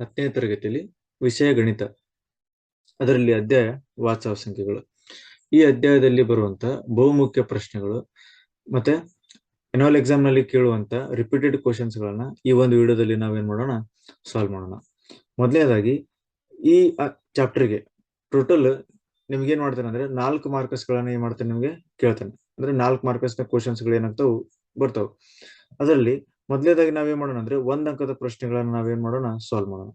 ಹತ್ತನೇ ತರಗತಿಯಲ್ಲಿ ವಿಷಯ ಗಣಿತ. ಅದರಲ್ಲಿ ಅಧ್ಯಾಯ ವಾಚಾವ ಸಂಖ್ಯೆಗಳು. ಈ ಅಧ್ಯಾಯದಲ್ಲಿ ಬರುವಂತ ಬಹುಮುಖ್ಯ ಪ್ರಶ್ನೆಗಳು ಮತ್ತೆ ಎನ್ಯುವಲ್ ಎಕ್ಸಾಮ್ನಲ್ಲಿ ಕೇಳುವಂತ ರಿಪೀಟೆಡ್ ಕ್ವಶನ್ಸ್ ಗಳನ್ನ ಈ ಒಂದು ವಿಡಿಯೋದಲ್ಲಿ ನಾವೇನ್ ಮಾಡೋಣ? ಸಾಲ್ವ್ ಮಾಡೋಣ. ಮೊದಲನೇದಾಗಿ ಈ ಚಾಪ್ಟರ್ಗೆ ಟೋಟಲ್ ನಿಮ್ಗೆ ಏನ್ ಮಾಡ್ತಾನೆ ಅಂದ್ರೆ ನಾಲ್ಕು ಮಾರ್ಕಸ್ ಗಳನ್ನ ಏನ್ ಮಾಡ್ತಾನೆ ನಿಮ್ಗೆ ಕೇಳ್ತಾನೆ. ಅಂದ್ರೆ ನಾಲ್ಕು ಮಾರ್ಕಸ್ನ ಕ್ವಶನ್ಸ್ಗಳು ಏನಾಗ್ತಾವು, ಬರ್ತಾವ. ಅದರಲ್ಲಿ ಮೊದಲನೇದಾಗಿ ನಾವೇನ್ ಮಾಡೋಣ ಅಂದ್ರೆ ಒಂದ್ ಅಂಕದ ಪ್ರಶ್ನೆಗಳನ್ನ ನಾವೇನ್ ಮಾಡೋಣ? ಸಾಲ್ವ್ ಮಾಡೋಣ.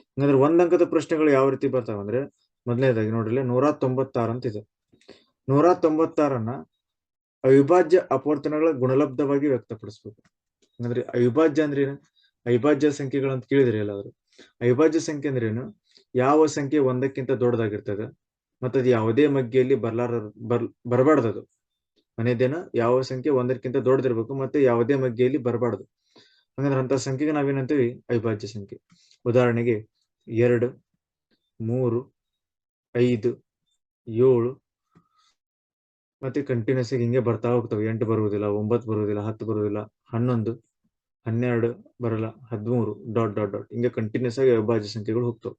ಹಂಗಂದ್ರೆ ಒಂದ್ ಅಂಕದ ಪ್ರಶ್ನೆಗಳು ಯಾವ ರೀತಿ ಬರ್ತಾವ ಅಂದ್ರೆ ಮೊದಲನೇದಾಗಿ ನೋಡ್ರಿ ನೂರ ತೊಂಬತ್ತಾರು ಅಂತ ಇದೆ. ನೂರ ತೊಂಬತ್ತಾರನ್ನ ಅವಿಭಾಜ್ಯ ಅಪವರ್ತನಗಳ ಗುಣಲಬ್ಧವಾಗಿ ವ್ಯಕ್ತಪಡಿಸ್ಬೇಕು. ಅಂದ್ರೆ ಅವಿಭಾಜ್ಯ ಅಂದ್ರೆ ಏನು? ಅವಿಭಾಜ್ಯ ಸಂಖ್ಯೆಗಳಂತ ಕೇಳಿದ್ರೆ ಎಲ್ಲಾದ್ರು. ಅವಿಭಾಜ್ಯ ಸಂಖ್ಯೆ ಅಂದ್ರೆ ಏನು? ಯಾವ ಸಂಖ್ಯೆ ಒಂದಕ್ಕಿಂತ ದೊಡ್ಡದಾಗಿರ್ತದೆ ಮತ್ತೆ ಅದು ಯಾವುದೇ ಮಗ್ಗಿಯಲ್ಲಿ ಬರ್ಲಾರ ಬರ್, ಬರಬಾರ್ದದು. ಮನೆದೇನ ಯಾವ ಸಂಖ್ಯೆ ಒಂದಕ್ಕಿಂತ ದೊಡ್ಡದಿರ್ಬೇಕು ಮತ್ತೆ ಯಾವುದೇ ಮಗ್ಗಿಯಲ್ಲಿ ಬರಬಾರ್ದು. ಹಂಗಂದ್ರೆ ಅಂತ ಸಂಖ್ಯೆಗೆ ನಾವೇನಂತೀವಿ ಅವಿಭಾಜ್ಯ ಸಂಖ್ಯೆ. ಉದಾಹರಣೆಗೆ ಎರಡು, ಮೂರು, ಐದು, ಏಳು ಮತ್ತೆ ಕಂಟಿನ್ಯೂಸ್ ಆಗಿ ಹಿಂಗೆ ಬರ್ತಾ ಹೋಗ್ತವೆ. ಎಂಟು ಬರುವುದಿಲ್ಲ, ಒಂಬತ್ತು ಬರುವುದಿಲ್ಲ, ಹತ್ತು ಬರುವುದಿಲ್ಲ, ಹನ್ನೊಂದು, ಹನ್ನೆರಡು ಬರಲ್ಲ, ಹದಿಮೂರು, ಡಾಟ್ ಡಾಟ್ ಡಾಟ್ ಹಿಂಗೆ ಕಂಟಿನ್ಯೂಸ್ ಆಗಿ ಅವಿಭಾಜ್ಯ ಸಂಖ್ಯೆಗಳು ಹೋಗ್ತವೆ.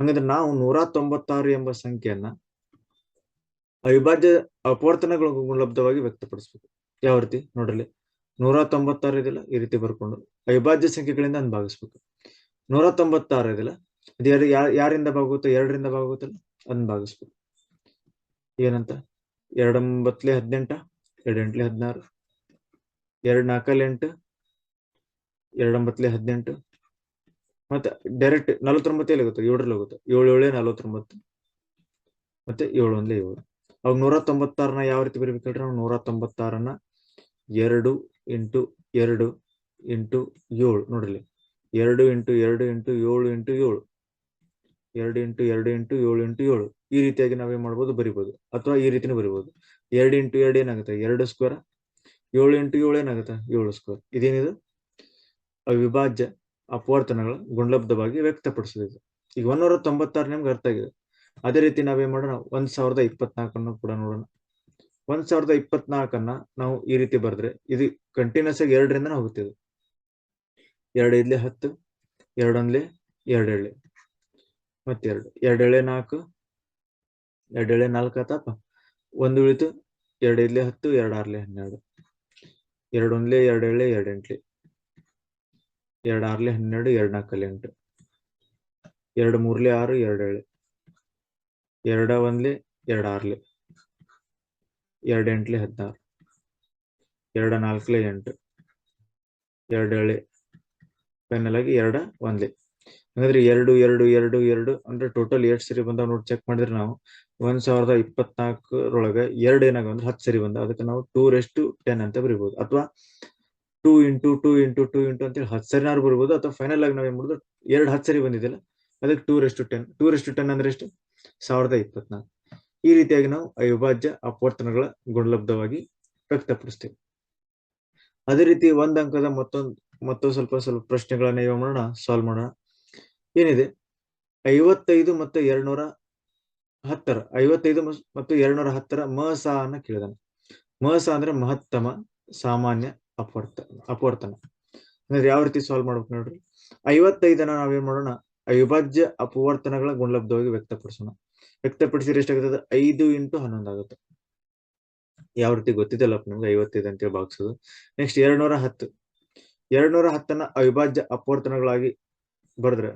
ಹಂಗಂದ್ರೆ ನಾವು ನೂರ ತೊಂಬತ್ತಾರು ಎಂಬ ಸಂಖ್ಯೆಯನ್ನ ಅವಿಭಾಜ್ಯ ಅಪವರ್ತನಗಳ ಗುಣಲಬ್ಧವಾಗಿ ವ್ಯಕ್ತಪಡಿಸ್ಬೇಕು. ಯಾವ ರೀತಿ? ನೋಡ್ರಲ್ಲಿ ನೂರ ತೊಂಬತ್ತಾರು ಇದೆಯಲ್ಲ ಈ ರೀತಿ ಬರ್ಕೊಂಡು ಅವಿಭಾಜ್ಯ ಸಂಖ್ಯೆಗಳಿಂದ ನಾನು ಭಾಗಿಸ್ಬೇಕು. ನೂರ ತೊಂಬತ್ತಾರು ಇದೆಯಲ್ಲ ಅದು ಯಾರು ಯಾರಿಂದ ಭಾಗುತ್ತೆ ಎರಡರಿಂದ ಭಾಗುತ್ತಲ್ಲ ಅದನ್ನ ಭಾಗಿಸ್ಬೇಕು. ಏನಂತ? ಎರಡೊಂಬತ್ಲೆ ಹದಿನೆಂಟ, ಎರಡೆಂಟ್ಲೆ ಹದಿನಾರು ಎರಡ್ ನಾಲ್ಕಲ್ಲಿ ಎಂಟು ಎರಡೊಂಬತ್ಲೆ ಹದಿನೆಂಟು. ಮತ್ತೆ ಡೈರೆಕ್ಟ್ ನಲವತ್ತೊಂಬತ್ತಲ್ಲಿ ಆಗುತ್ತೆ ಏಳರಲ್ಲಿ ಹೋಗುತ್ತೆ. ಏಳು ಏಳೇ ನಲವತ್ತೊಂಬತ್ತು. ಮತ್ತೆ ಏಳು ಒಂದ್ಲೆ ಏಳು. ಅವಾಗ ನೂರ ತೊಂಬತ್ತಾರನ ಯಾವ ರೀತಿ ಬರೀಬೇಕು ಹೇಳ್ರಿ ನಾವು ನೂರ ತೊಂಬತ್ತಾರನ್ನ ಎರಡು ಇಂಟು ಎರಡು ಇಂಟು ಏಳು. ನೋಡ್ರಿ ಎರಡು ಇಂಟು ಎರಡು ಇಂಟು ಏಳು ಇಂಟು ಏಳು. ಎರಡು ಇಂಟು ಎರಡು ಇಂಟು ಏಳು ಇಂಟು ಏಳು. ಈ ರೀತಿಯಾಗಿ ನಾವೇನ್ ಮಾಡ್ಬೋದು, ಬರಿಬೋದು. ಅಥವಾ ಈ ರೀತಿನೂ ಬರಿಬೋದು. ಎರಡು ಇಂಟು ಎರಡು ಏನಾಗುತ್ತೆ? ಎರಡು ಸ್ಕ್ವೇರ್ ಏಳು ಇಂಟು ಏಳು ಏನಾಗುತ್ತೆ? ಏಳು ಸ್ಕ್ವೇರ್ ಇದೇನಿದು? ಅವಿಭಾಜ್ಯ ಅಪವರ್ತನಗಳ ಗುಣಲಬ್ಧವಾಗಿ ವ್ಯಕ್ತಪಡಿಸಿದ್ದು ಈಗ ಒಂದೂರ ತೊಂಬತ್ತಾರು ನಿಮ್ಗೆ ಅರ್ಥ ಆಗಿದೆ. ಅದೇ ರೀತಿ ನಾವೇನ್ ಮಾಡೋಣ? ಒಂದ್ ಸಾವಿರದ ಇಪ್ಪತ್ನಾಲ್ಕನ್ನು ಕೂಡ ನೋಡೋಣ. ಒಂದ್ ಸಾವಿರದ ಇಪ್ಪತ್ನಾಲ್ಕನ್ನ ನಾವು ಈ ರೀತಿ ಬರೆದ್ರೆ ಇದು ಕಂಟಿನ್ಯೂಸ್ ಆಗಿ ಎರಡರಿಂದ ಹೋಗುತ್ತೆ ಇದು ಎರಡು ಇದ್ಲೆ ಹತ್ತು, ಎರಡೊಂದ್ಲೆ ಎರಡು ಎಳೆ ಮತ್ತೆರಡು ಎರಡು ಎಳೆ ನಾಲ್ಕು ಎರಡು ಎಳೆ ನಾಲ್ಕು ಆತಪ್ಪ. ಒಂದು ಉಳಿತು ಎರಡು ಇದ್ಲೆ ಹತ್ತು ಎರಡು ಆರ್ಲೆ ಹನ್ನೆರಡು, ಎರಡೊಂದ್ಲೆ ಎರಡು ಎಳೆ ಎರಡು ಎಂಟ್ಲೆ ಎರಡು ಹನ್ನೆರಡು ಎರಡು ನಾಲ್ಕಲ್ಲಿ ಎಂಟು, ಎರಡು ಮೂರ್ಲೆ ಆರು ಎರಡು ಎರಡ ಒಂದ್ಲೆ ಎರಡು ಆರ್ಲೆ ಎರಡು ಎಂಟ್ಲೆ ಹದಿನಾರು ಎರಡ ನಾಲ್ಕಲೆ ಎಂಟು ಎರಡು ಎಳೆ ಫೈನಲ್ ಆಗಿ ಎರಡ ಒಂದ್ಲೆ. ಹಂಗಂದ್ರೆ ಎರಡು ಎರಡು ಎರಡು ಎರಡು ಅಂದ್ರೆ ಟೋಟಲ್ ಎಷ್ಟು ಸರಿ ಬಂದಾವ ನೋಡಿ ಚೆಕ್ ಮಾಡಿದ್ರೆ ನಾವು ಒಂದ್ ಸಾವಿರದ ಇಪ್ಪತ್ನಾಲ್ಕರೊಳಗೆ ಎರಡು ಏನಾಗ ಅಂದ್ರೆ ಹತ್ತು ಸರಿ ಬಂದ ಅದಕ್ಕೆ ನಾವು ಟೂ ರೆಸ್ಟ್ ಟೆನ್ ಅಂತ ಬರಿಬಹುದು ಅಥವಾ two into two into two into ಅಂತೇಳಿ ಹತ್ತು ಸರಿನಾರು ಬರ್ಬೋದು. ಅಥವಾ ಫೈನಲ್ ಆಗಿ ನಾವ್ ಏನ್ ಮಾಡುದು? ಎರಡು ಹತ್ತು ಸರಿ ಬಂದಿದ್ದಿಲ್ಲ ಅದಕ್ಕೆ two raised ten two raised ten ಅಂದ್ರೆ ಎಷ್ಟು? ಸಾವಿರದ ಇಪ್ಪತ್ನಾಲ್ಕು. ಈ ರೀತಿಯಾಗಿ ನಾವು ಅವಿಭಾಜ್ಯ ಅಪವರ್ತನಗಳ ಗುಣಲಬ್ಧವಾಗಿ ವ್ಯಕ್ತಪಡಿಸ್ತೇವೆ. ಅದೇ ರೀತಿ ಒಂದ್ ಅಂಕದ ಮತ್ತೊಂದು ಮತ್ತೊಂದು ಸ್ವಲ್ಪ ಸ್ವಲ್ಪ ಪ್ರಶ್ನೆಗಳನ್ನ ಏನ್ ಮಾಡೋಣ ಸಾಲ್ವ್ ಮಾಡೋಣ. ಏನಿದೆ? ಐವತ್ತೈದು ಮತ್ತು ಎರಡ್ನೂರ ಹತ್ತರ. ಐವತ್ತೈದು ಮತ್ತು ಎರಡ್ನೂರ ಹತ್ತರ ಮಸ ಅನ್ನ ಕೇಳಿದಾನೆ. ಮಸ ಅಂದ್ರೆ ಮಹತ್ತಮ, ಸಾಮಾನ್ಯ ಅಪವರ್ತ ಅಪವರ್ತನ ಅಂದ್ರೆ ಯಾವ ರೀತಿ ಸಾಲ್ವ್ ಮಾಡ್ಬೇಕು ನೋಡ್ರಿ? ಐವತ್ತೈದನ್ನ ನಾವೇನ್ ಮಾಡೋಣ? ಅವಿಭಾಜ್ಯ ಅಪವರ್ತನಗಳ ಗುಣಲಬ್ಧವಾಗಿ ವ್ಯಕ್ತಪಡಿಸೋಣ. ವ್ಯಕ್ತಪಡಿಸಿದ್ರೆ ಎಷ್ಟಾಗ್ತದೆ? ಐದು ಇಂಟು ಹನ್ನೊಂದು ಆಗುತ್ತೆ. ಯಾವ ರೀತಿ ಗೊತ್ತಿದ್ದಲ್ಲಪ್ಪ ನಿಮ್ಗೆ? ಐವತ್ತೈದು ಅಂತೇಳಿ ಭಾಗಿಸೋದು ನೆಕ್ಸ್ಟ್ ಎರಡ್ನೂರ ಹತ್ತು. ಎರಡ್ನೂರ ಹತ್ತನ್ನ ಅವಿಭಾಜ್ಯ ಅಪವರ್ತನಗಳಾಗಿ ಬರೆದ್ರೆ,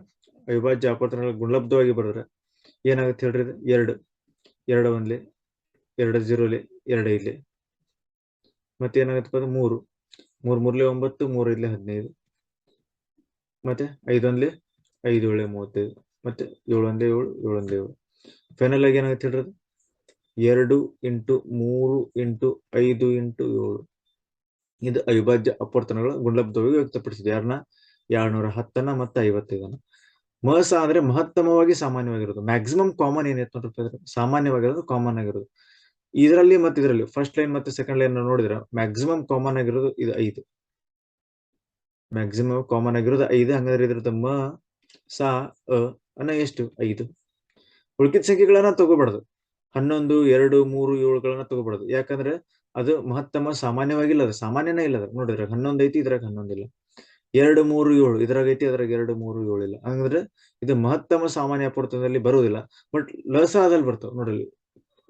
ಅವಿಭಾಜ್ಯ ಅಪವರ್ತನಗಳ ಗುಣಲಬ್ಧವಾಗಿ ಬರೆದ್ರೆ ಏನಾಗುತ್ತೆ ಹೇಳ್ರಿ ಎರಡು. ಎರಡು ಒಂದ್ಲಿ, ಎರಡು ಜೀರೋಲಿ, ಎರಡು ಇಲ್ಲಿ ಮತ್ತೆ ಏನಾಗುತ್ತಪ್ಪ ಅಂದ್ರೆ ಮೂರು. ಮೂರ್, ಮೂರ್ಲಿ ಒಂಬತ್ತು, ಮೂರ್ ಇಲ್ಲಿ ಹದಿನೈದು. ಮತ್ತೆ ಐದೊಂದ್ಲಿ ಐದು ಏಳೆ ಮೂವತ್ತೈದು. ಮತ್ತೆ ಏಳೊಂದೇ ಏಳು ಏಳು ಒಂದೇ ಏಳು. ಫೈನಲ್ ಆಗಿ ಏನಾಗುತ್ತೆ ಹೇಳ್ರಿ ಎರಡು ಇಂಟು ಮೂರು ಇಂಟು ಐದು ಇಂಟು ಏಳು. ಇದು ಅವಿಭಾಜ್ಯ ಅಪವರ್ತನಗಳ ಗುಣಲಬ್ಧವಾಗಿ ವ್ಯಕ್ತಪಡಿಸಿದೆ. ಯಾರನ್ನ ಎರಡ್ನೂರ ಹತ್ತನ ಮತ್ತೆ ಐವತ್ತೈದನ ಮಹಸ ಅಂದ್ರೆ ಮಹತ್ತಮವಾಗಿ ಸಾಮಾನ್ಯವಾಗಿರೋದು. ಮ್ಯಾಕ್ಸಿಮಮ್ ಕಾಮನ್ ಏನೈತೆ ನೋಡ್ರಿ ಸಾಮಾನ್ಯವಾಗಿರೋದು ಕಾಮನ್ ಆಗಿರೋದು. ಇದರಲ್ಲಿ ಮತ್ತೆ ಇದರಲ್ಲಿ ಫಸ್ಟ್ ಲೈನ್ ಮತ್ತೆ ಸೆಕೆಂಡ್ ಲೈನ್ ನೋಡಿದ್ರೆ ಮ್ಯಾಕ್ಸಿಮಮ್ ಕಾಮನ್ ಆಗಿರೋದು ಇದು ಐದು. ಮ್ಯಾಕ್ಸಿಮಮ್ ಕಾಮನ್ ಆಗಿರೋದು ಐದು. ಹಂಗಾದ್ರೆ ಇದ್ರದ್ದು ಮ, ಸ, ಅ ಅನ್ನ ಎಷ್ಟು? ಐದು. ಉಳ್ಕಿದ ಸಂಖ್ಯೆಗಳನ್ನ ತಗೋಬಾರ್ದು. ಹನ್ನೊಂದು, ಎರಡು, ಮೂರು, ಏಳುಗಳನ್ನ ತಗೋಬಾರ್ದು. ಯಾಕಂದ್ರೆ ಅದು ಮಹತ್ತಮ ಸಾಮಾನ್ಯವಾಗಿಲ್ಲ ಅದು. ಸಾಮಾನ್ಯನೇ ಇಲ್ಲ ಅದ್ರ ನೋಡಿದ್ರೆ ಹನ್ನೊಂದು ಐತಿ, ಇದ್ರಾಗ ಹನ್ನೊಂದಿಲ್ಲ ಎರಡು, ಮೂರು, ಏಳು. ಇದ್ರಾಗ ಐತಿ, ಅದ್ರಾಗ ಎರಡು, ಮೂರು, ಏಳು ಇಲ್ಲ. ಹಂಗಂದ್ರೆ ಇದು ಮಹತ್ತಮ ಸಾಮಾನ್ಯ ಅಪವರ್ತನದಲ್ಲಿ ಬರುವುದಿಲ್ಲ. ಬಟ್ ಲಸಾದಲ್ಲಿ ಬರ್ತಾವ ನೋಡ್ರಿ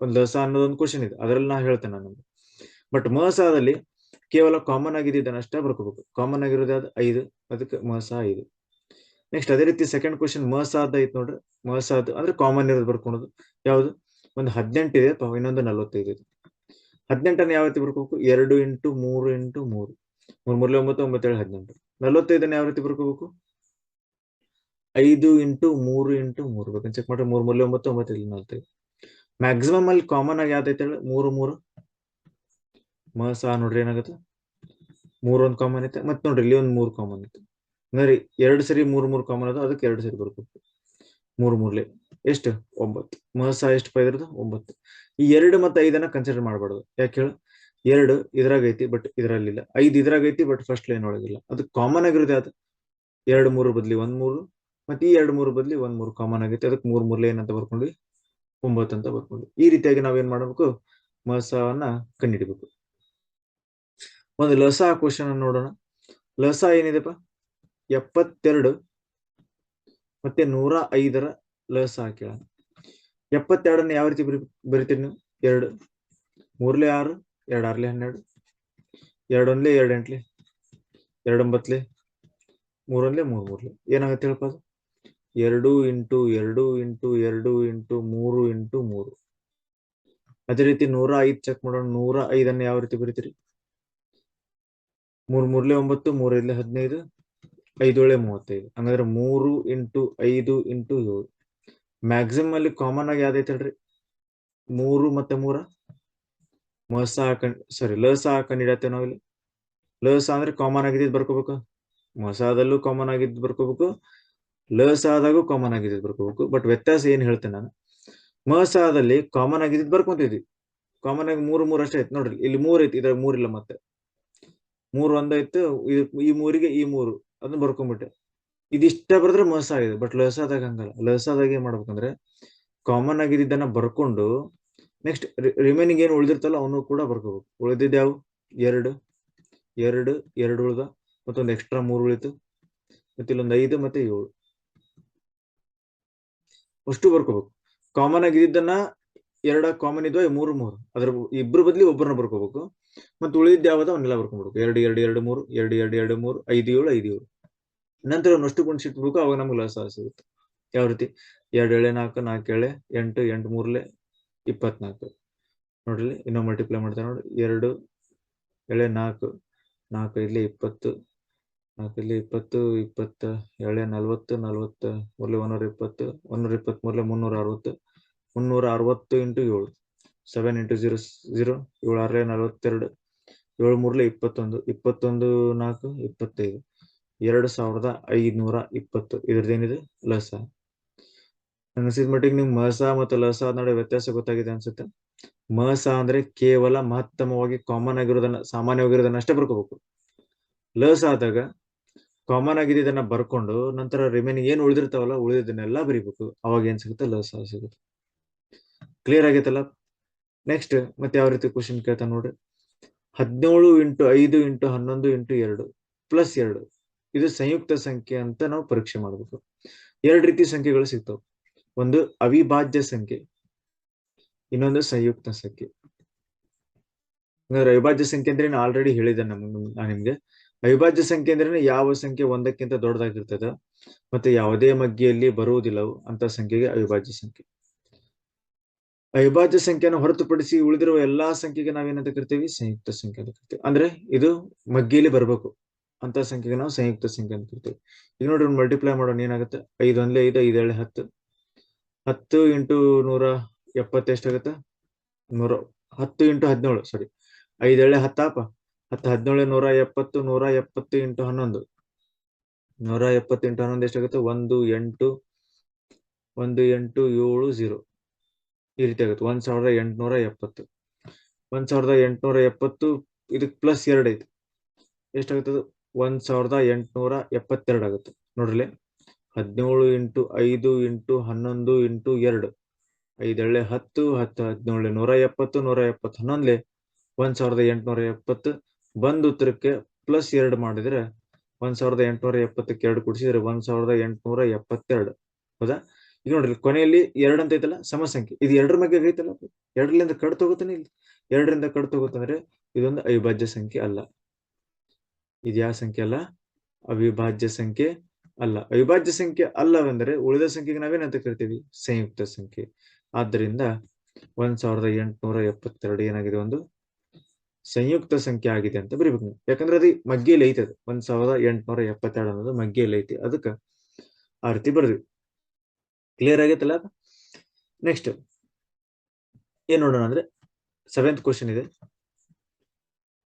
ಒಂದು ಲಸ ಅನ್ನೋದೊಂದು ಕ್ವಶನ್ ಇದೆ. ಅದ್ರಲ್ಲಿ ನಾ ಹೇಳ್ತೇನೆ ನಾನು ಬಟ್ ಮಹಸಾದಲ್ಲಿ ಕೇವಲ ಕಾಮನ್ ಆಗಿದ್ದನ್ನ ಅಷ್ಟೇ ಬರ್ಕೋಬೇಕು. ಕಾಮನ್ ಆಗಿರೋದು ಅದು ಐದು. ಅದಕ್ಕೆ ಮಹಸ ಐದು. ನೆಕ್ಸ್ಟ್ ಅದೇ ರೀತಿ ಸೆಕೆಂಡ್ ಕ್ವಶನ್ ಮಹಸಾದ ಐತ್ ನೋಡ್ರಿ. ಮಹಸಾದ ಅಂದ್ರೆ ಕಾಮನ್ ಇರೋದು ಬರ್ಕೊಳೋದು. ಯಾವ್ದು? ಒಂದು ಹದಿನೆಂಟು ಇದೆ ಇನ್ನೊಂದು ನಲವತ್ತೈದು ಇದೆ. ಹದಿನೆಂಟನ್ನ ಯಾವ ರೀತಿ ಬರ್ಕೋಬೇಕು? ಎರಡು ಇಂಟು ಮೂರು ಇಂಟು ಮೂರು. ಮೂರ್, ಮೂರ್ಲೆ ಒಂಬತ್ತು, ಒಂಬತ್ತೇಳು, ಹದಿನೆಂಟು. ನಲವತ್ತೈದನ್ನ ಯಾವ ರೀತಿ ಬರ್ಕೋಬೇಕು? ಐದು ಇಂಟು ಮೂರು ಇಂಟು ಮೂರು. ಬೇಕಂತ ಚೆಕ್ ಮಾಡ್ರಿ. ಮೂರ್, ಮೂರ್ಲೆ ಒಂಬತ್ತು ಒಂಬತ್ತೈದು ನಲವತ್ತೈದು. ಮ್ಯಾಕ್ಸಿಮಮ್ ಅಲ್ಲಿ ಕಾಮನ್ ಆಗಿ ಯಾವ್ದೈತೆ ಹೇಳಿ? ಮೂರು ಮೂರು. ಮಸ ನೋಡ್ರಿ ಏನಾಗುತ್ತೆ? ಮೂರೊಂದು ಕಾಮನ್ ಐತೆ. ಮತ್ತೆ ನೋಡ್ರಿ, ಇಲ್ಲಿ ಒಂದು ಮೂರು ಕಾಮನ್ ಐತೆ. ಅಂದ್ರೆ ಎರಡು ಸರಿ ಮೂರ್ ಮೂರ್ ಕಾಮನ್ ಅದ ಅದಕ್ಕೆ ಎರಡು ಸರಿ ಬರ್ಬೇಕು ಮೂರ್ ಮೂರ್ಲೆ. ಎಷ್ಟು? ಒಂಬತ್ತು. ಮಹಸ ಎಷ್ಟು ಪೈದ್ರದ್ದು ಒಂಬತ್ತು. ಈ ಎರಡು ಮತ್ತೆ ಐದನ್ನ ಕನ್ಸಿಡರ್ ಮಾಡಬಾರ್ದು. ಯಾಕೆ ಹೇಳು? ಎರಡು ಇದ್ರಾಗ ಐತಿ ಬಟ್ ಇದ್ರಲ್ಲಿಲ್ಲ. ಐದು ಇದ್ರಾಗ ಐತಿ ಬಟ್ ಫಸ್ಟ್ ಲೈನ್ ಒಳಗಿಲ್ಲ ಅದು ಕಾಮನ್ ಆಗಿರುತ್ತೆ ಅದು. ಎರಡು ಮೂರು ಬದ್ಲಿ ಒಂದ್ ಮೂರು, ಮತ್ತೆ ಈ ಎರಡು ಮೂರು ಬದ್ಲಿ ಒಂದ್ ಮೂರು ಕಾಮನ್ ಆಗೈತಿ. ಅದಕ್ಕೆ ಮೂರ್ ಮೂರ್ ಲೈನ್ ಅಂತ ಬರ್ಕೊಂಡ್ವಿ ಒಂಬತ್ತು ಅಂತ ಬರ್ಕೊಂಡ್ವಿ ಈ ರೀತಿಯಾಗಿ ನಾವೇನ್ ಮಾಡಬೇಕು? ಮಹಸವನ್ನ ಕಂಡುಹಿಡಿಬೇಕು ಒಂದು ಲಸ ಕ್ವಶನ್ ನೋಡೋಣ. ಲಸ ಏನಿದೆಪ್ಪ? ಎಪ್ಪತ್ತೆರಡು ಮತ್ತೆ ನೂರ ಐದರ ಲಸ ಹಾಕಿಲ್ಲ ಎಪ್ಪತ್ತೆರಡನ್ನ ಯಾವ ರೀತಿ ಬರಿ, ಬರಿತೀರಿ ನೀವು? ಎರಡು. ಮೂರ್ಲೆ ಆರು ಎರಡು ಆರ್ಲೆ ಹನ್ನೆರಡು. ಎರಡೊಂದ್ಲೆ ಎರಡು ಎಂಟ್ಲೆ ಎರಡು ಒಂಬತ್ಲೆ ಮೂರೊಂದ್ಲೆ ಮೂರ್ ಮೂರ್ಲೆ ಏನಾಗುತ್ತೆ ಹೇಳಪ್ಪ ಅದು ಎರಡು ಇಂಟು ಎರಡು ಇಂಟು ಎರಡು ಇಂಟು ಮೂರು ಇಂಟು ಮೂರು. ಅದೇ ರೀತಿ ನೂರ ಐದು ಚೆಕ್ ಮಾಡೋಣ. ನೂರ ಐದನ್ನ ಯಾವ ರೀತಿ ಬರಿತೀರಿ? ಮೂರ್ ಮೂರ್ಲೆ ಒಂಬತ್ತು, ಮೂರೈದ್ಲೆ ಹದಿನೈದು ಐದೋಳೆ ಮೂವತ್ತೈದು, ಹಂಗಂದ್ರೆ ಮೂರು ಇಂಟು ಐದು ಇಂಟು ಏಳು. ಮ್ಯಾಕ್ಸಿಮಮ್ ಅಲ್ಲಿ ಕಾಮನ್ ಆಗಿ ಯಾವ್ದೈತೆ ಹೇಳ್ರಿ? ಮೂರು ಮತ್ತೆ ಮೂರ? ಮಸ ಸಾರಿ ಲಸ ಹಾಕೊಂಡ್ ಇಡತ್ತೇವೆ ನಾವಿಲ್ಲಿ. ಲಸ ಅಂದ್ರೆ ಕಾಮನ್ ಆಗಿದ್ದು ಬರ್ಕೋಬೇಕು. ಮಸಾದಲ್ಲೂ ಕಾಮನ್ ಆಗಿದ್ದು ಬರ್ಕೋಬೇಕು. ಲಸ ಆದಾಗೂ ಕಾಮನ್ ಆಗಿದ್ದು ಬರ್ಕೋಬೇಕು. ಬಟ್ ವ್ಯತ್ಯಾಸ ಏನ್ ಹೇಳ್ತೇನೆ ನಾನು? ಮಸಾದಲ್ಲಿ ಕಾಮನ್ ಆಗಿದ್ದು ಬರ್ಕೊಂತಿದ್ವಿ. ಕಾಮನ್ ಆಗಿ ಮೂರು ಮೂರು ಅಷ್ಟೇ ಐತಿ ನೋಡ್ರಿ, ಇಲ್ಲಿ ಮೂರ್ ಐತಿ ಇದ್ರಾಗ ಮೂರಿಲ್ಲ ಮತ್ತೆ. ಮೂರು ಒಂದಾಯ್ತು ಇದು ಈ ಮೂರಿಗೆ ಈ ಮೂರು. ಅದನ್ನ ಬರ್ಕೊಂಡ್ಬಿಟ್ಟೆ ಇದಿಷ್ಟ ಬರೆದ್ರೆ ಲಸ ಆಗಿದೆ ಬಟ್ ಲಸಾದಾಗ ಹಂಗಲ್ಲ. ಲಸಾದಾಗ ಏನ್ ಮಾಡ್ಬೇಕಂದ್ರೆ ಕಾಮನ್ ಆಗಿದ್ದನ್ನ ಬರ್ಕೊಂಡು ನೆಕ್ಸ್ಟ್ ರಿಮೈನಿಂಗ್ ಏನ್ ಉಳಿದಿರ್ತಲ್ಲ ಅವನು ಕೂಡ ಬರ್ಕೋಬೇಕು. ಉಳಿದಿದ್ದ ಯಾವ? ಎರಡು. ಎರಡು ಎರಡು ಉಳ್ದ, ಮತ್ತೊಂದು ಎಕ್ಸ್ಟ್ರಾ ಮೂರು ಉಳಿತು, ಮತ್ತೆ ಇಲ್ಲೊಂದು ಐದು, ಮತ್ತೆ ಏಳು. ಅಷ್ಟು ಬರ್ಕೋಬೇಕು. ಕಾಮನ್ ಆಗಿದ್ದನ್ನ ಎರಡ ಕಾಮನ್ ಇದ್ವಾ ಮೂರು ಮೂರು. ಅದ್ರ ಇಬ್ರು ಬದ್ಲಿ ಒಬ್ಬರನ್ನ ಬರ್ಕೋಬೇಕು. ಮತ್ತೆ ಉಳಿದಿದ್ದು ಯಾವ್ದು ಅವನ್ನೆಲ್ಲ ಬರ್ಕೊಂಡ್ಬಿಡ್ಬೇಕು ಎರಡು ಎರಡು ಎರಡು, ಮೂರು, ಎರಡು ಎರಡು ಎರಡು, ಮೂರು, ಐದು, ಏಳು ಐದು, ಏಳು. ನಂತರ ಅಷ್ಟು ಗುಣಿಸಿಟ್ಬಿಡ್ಬೇಕು ಅವಾಗ ನಮ್ಗೆ ಲಾಸ್ ಸಿಗುತ್ತೆ. ಯಾವ ರೀತಿ? ಎರಡು ಎಳೆ ನಾಲ್ಕು ನಾಲ್ಕು ಎಳೆ, ಎಂಟು ಎಂಟು, ಮೂರ್ಲೆ, ಇಪ್ಪತ್ನಾಲ್ಕು. ನೋಡ್ರಿ ಇನ್ನೂ ಮಲ್ಟಿಪ್ಲೈ ಮಾಡ್ತಾರೆ ನೋಡಿ ಎರಡು ಎಳೆ ನಾಲ್ಕು ನಾಲ್ಕು ಇಲ್ಲಿ ಇಪ್ಪತ್ತು, ನಾಲ್ಕು ಇಲ್ಲಿ ಇಪ್ಪತ್ತು, ಇಪ್ಪತ್ತ ಎಳೆ ನಲ್ವತ್ತು ನಲ್ವತ್ತು ಮೂರ್ಲೆ ಒಂದೂರ ಇಪ್ಪತ್ತು ಒಂದೂರ ಇಪ್ಪತ್ತ್ ಮೂರ್ಲೆ ಮುನ್ನೂರ ಅರವತ್ತು ಮುನ್ನೂರ ಅರವತ್ತು ಇಂಟು ಏಳು. ಸೆವೆನ್ ಇಂಟು ಜೀರೋ ಜೀರೋ ಏಳು ನಲವತ್ತೆರಡು ಏಳು ಮೂರ್ಲೆ ಇಪ್ಪತ್ತೊಂದು ಇಪ್ಪತ್ತೊಂದು ನಾಲ್ಕು, ಇಪ್ಪತ್ತೈದು, ಎರಡು ಸಾವಿರದ ಐದುನೂರ ಇಪ್ಪತ್ತು. ಇದ್ರದ್ದೇನಿದೆ? ಲಸ. ಅನ್ಸಿದ ಮಟ್ಟಿಗೆ ನಿಮ್ಗೆ ಮಸ ಮತ್ತು ಲಸ ನಡುವೆ ವ್ಯತ್ಯಾಸ ಗೊತ್ತಾಗಿದೆ ಅನ್ಸುತ್ತೆ. ಮಸ ಅಂದ್ರೆ ಕೇವಲ ಮಹತ್ತಮವಾಗಿ ಕಾಮನ್ ಆಗಿರೋದನ್ನ ಸಾಮಾನ್ಯವಾಗಿರೋದನ್ನ ಅಷ್ಟೇ ಬರ್ಕೋಬೇಕು. ಲಸ ಆದಾಗ ಕಾಮನ್ ಆಗಿದ್ದನ್ನ ಬರ್ಕೊಂಡು ನಂತರ ರಿಮೈನಿಂಗ್ ಏನ್ ಉಳಿದಿರ್ತಾವಲ್ಲ, ಉಳಿದಿದ್ದನ್ನೆಲ್ಲ ಬರಿಬೇಕು. ಅವಾಗ ಏನ್ ಸಿಗುತ್ತೆ? ಲಸ ಸಿಗುತ್ತೆ. ಕ್ಲಿಯರ್ ಆಗೈತಲ್ಲ? ನೆಕ್ಸ್ಟ್ ಮತ್ತೆ ಯಾವ ರೀತಿ ಕ್ವಶನ್ ಕೇಳ್ತಾ ನೋಡ್ರಿ. ಹದಿನೇಳು ಇಂಟು ಐದು ಇಂಟು ಹನ್ನೊಂದು ಇಂಟು ಎರಡು ಪ್ಲಸ್ ಎರಡು. ಇದು ಸಂಯುಕ್ತ ಸಂಖ್ಯೆ ಅಂತ ನಾವು ಪರೀಕ್ಷೆ ಮಾಡಬೇಕು. ಎರಡು ರೀತಿ ಸಂಖ್ಯೆಗಳು ಸಿಗ್ತಾವೆ. ಒಂದು ಅವಿಭಾಜ್ಯ ಸಂಖ್ಯೆ, ಇನ್ನೊಂದು ಸಂಯುಕ್ತ ಸಂಖ್ಯೆ. ಹಂಗಾದ್ರೆ ಅವಿಭಾಜ್ಯ ಸಂಖ್ಯೆ ಅಂದ್ರೆ ಆಲ್ರೆಡಿ ಹೇಳಿದೆ ನಮ್ ನಾನು ನಿಮ್ಗೆ. ಅವಿಭಾಜ್ಯ ಸಂಖ್ಯೆ ಅಂದ್ರೆ ಯಾವ ಸಂಖ್ಯೆ ಒಂದಕ್ಕಿಂತ ದೊಡ್ಡದಾಗಿರ್ತದ, ಮತ್ತೆ ಯಾವುದೇ ಮಗ್ಗಿಯಲ್ಲಿ ಬರುವುದಿಲ್ಲವು ಅಂತ ಸಂಖ್ಯೆಗೆ ಅವಿಭಾಜ್ಯ ಸಂಖ್ಯೆ. ಅವಿಭಾಜ್ಯ ಸಂಖ್ಯೆಯನ್ನು ಹೊರತುಪಡಿಸಿ ಉಳಿದಿರುವ ಎಲ್ಲಾ ಸಂಖ್ಯೆಗೆ ನಾವೇನಂತ ಕರಿತೀವಿ? ಸಂಯುಕ್ತ ಸಂಖ್ಯೆ ಅಂತ ಕರಿತೀವಿ. ಅಂದ್ರೆ ಇದು ಮಗ್ಗಿಲಿ ಬರ್ಬೇಕು. ಅಂತ ಸಂಖ್ಯೆಗೆ ನಾವು ಸಂಯುಕ್ತ ಸಂಖ್ಯೆ ಅಂತ ಕರಿತೀವಿ. ಈಗ ನೋಡ್ರಿ ಮಲ್ಟಿಪ್ಲೈ ಮಾಡೋಣ ಏನಾಗುತ್ತೆ? ಐದು ಒಂದ್ಲೇ ಐದು ಐದು ಏಳು ಹತ್ತು. ಹತ್ತು ಇಂಟು ನೂರ ಎಪ್ಪತ್ತು ಎಷ್ಟಾಗುತ್ತೆ ನೂರ, ಹತ್ತು ಇಂಟು ಹದಿನೇಳು ಸಾರಿ ಐದೇಳೆ ಹತ್ತಾಪ ಹತ್ತು ಹದಿನೇಳು ನೂರ ಎಪ್ಪತ್ತು ನೂರ ಎಪ್ಪತ್ತು ಇಂಟು ಹನ್ನೊಂದು. ನೂರ ಎಪ್ಪತ್ತು ಇಂಟು ಹನ್ನೊಂದು ಎಷ್ಟಾಗುತ್ತೆ? ಒಂದು ಎಂಟು ಒಂದು ಎಂಟು ಏಳು, ಝೀರೋ. ಈ ರೀತಿ ಆಗುತ್ತೆ. ಒಂದ್ ಸಾವಿರದ ಎಂಟುನೂರ ಎಪ್ಪತ್ತು. ಒಂದ್ ಸಾವಿರದ ಎಂಟುನೂರ ಎಪ್ಪತ್ತು ಇದಕ್ಕೆ ಪ್ಲಸ್ ಎರಡು ಐತಿ. ಎಷ್ಟಾಗುತ್ತದೆ ಒಂದ್ ಸಾವಿರದ ಎಂಟುನೂರ ಎಪ್ಪತ್ತೆರಡು ಆಗುತ್ತೆ. ನೋಡ್ರಿ ಹದಿನೇಳು ಇಂಟು ಐದು ಇಂಟು ಹನ್ನೊಂದು ಇಂಟು ಎರಡು. ಐದೇಳೆ ಹತ್ತು ಹತ್ತು ಹದಿನೇಳು ನೂರ ಎಪ್ಪತ್ತು ನೂರ ಎಪ್ಪತ್ತು ಹನ್ನೊಂದ್ಲೆ? ಒಂದ್ ಸಾವಿರದ ಎಂಟುನೂರ ಎಪ್ಪತ್ತು ಬಂದ್ ಉತ್ತರಕ್ಕೆ ಪ್ಲಸ್ ಎರಡು ಮಾಡಿದ್ರೆ, ಒಂದ್ ಸಾವಿರದ ಎಂಟುನೂರ ಎಪ್ಪತ್ತಕ್ಕೆ ಎರಡು ಕೂಡಿಸಿದ್ರೆ, ಒಂದ್ ಸಾವಿರದ ಎಂಟುನೂರ ಎಪ್ಪತ್ತೆರಡು. ಹೌದಾ? ಈಗ ನೋಡ್ರಿ ಕೊನೆಯಲ್ಲಿ ಎರಡು ಅಂತ ಐತಲ್ಲ, ಸಮಸಂಖ್ಯೆ. ಇದು ಎರಡರ ಮಗ್ಗೆ ಐತಲ್ಲ ಎರಡರಿಂದ ಕಡ್ ತಗೋತಾನೆ ಇಲ್ಲಿ? ಎರಡರಿಂದ ಕಡ್ ತಗೋತಂದ್ರೆ ಇದೊಂದು ಅವಿಭಾಜ್ಯ ಸಂಖ್ಯೆ ಅಲ್ಲ. ಇದು ಯಾವ ಸಂಖ್ಯೆ ಅಲ್ಲ? ಅವಿಭಾಜ್ಯ ಸಂಖ್ಯೆ ಅಲ್ಲ. ಅವಿಭಾಜ್ಯ ಸಂಖ್ಯೆ ಅಲ್ಲವೆಂದರೆ ಉಳಿದ ಸಂಖ್ಯೆಗೆ ನಾವೇನಂತ ಕರಿತೀವಿ? ಸಂಯುಕ್ತ ಸಂಖ್ಯೆ. ಆದ್ದರಿಂದ ಒಂದ್ ಸಾವಿರದ ಎಂಟುನೂರ ಎಪ್ಪತ್ತೆರಡು ಏನಾಗಿದೆ ಒಂದು? ಸಂಯುಕ್ತ ಸಂಖ್ಯೆ ಆಗಿದೆ ಅಂತ ಬರಿಬೇಕು ಯಾಕಂದ್ರೆ ಅದು ಮಗ್ಗೆಯಲ್ಲಿ ಐತೆ ಅದು ಒಂದ್ ಸಾವಿರದ ಎಂಟುನೂರ ಎಪ್ಪತ್ತೆರಡು ಅನ್ನೋದು ಮಗ್ಗೆಯಲ್ಲಿ ಐತಿ. ಅದಕ್ಕ ಆ ರೀತಿ ಬರ್ದ್ವಿ. ಕ್ಲಿಯರ್ ಆಗೈತಲ್ಲ ನೆಕ್ಸ್ಟ್ ಏನ್ ನೋಡೋಣ ಅಂದ್ರೆ ಸೆವೆಂತ್ ಕ್ವಶನ್ ಇದೆ.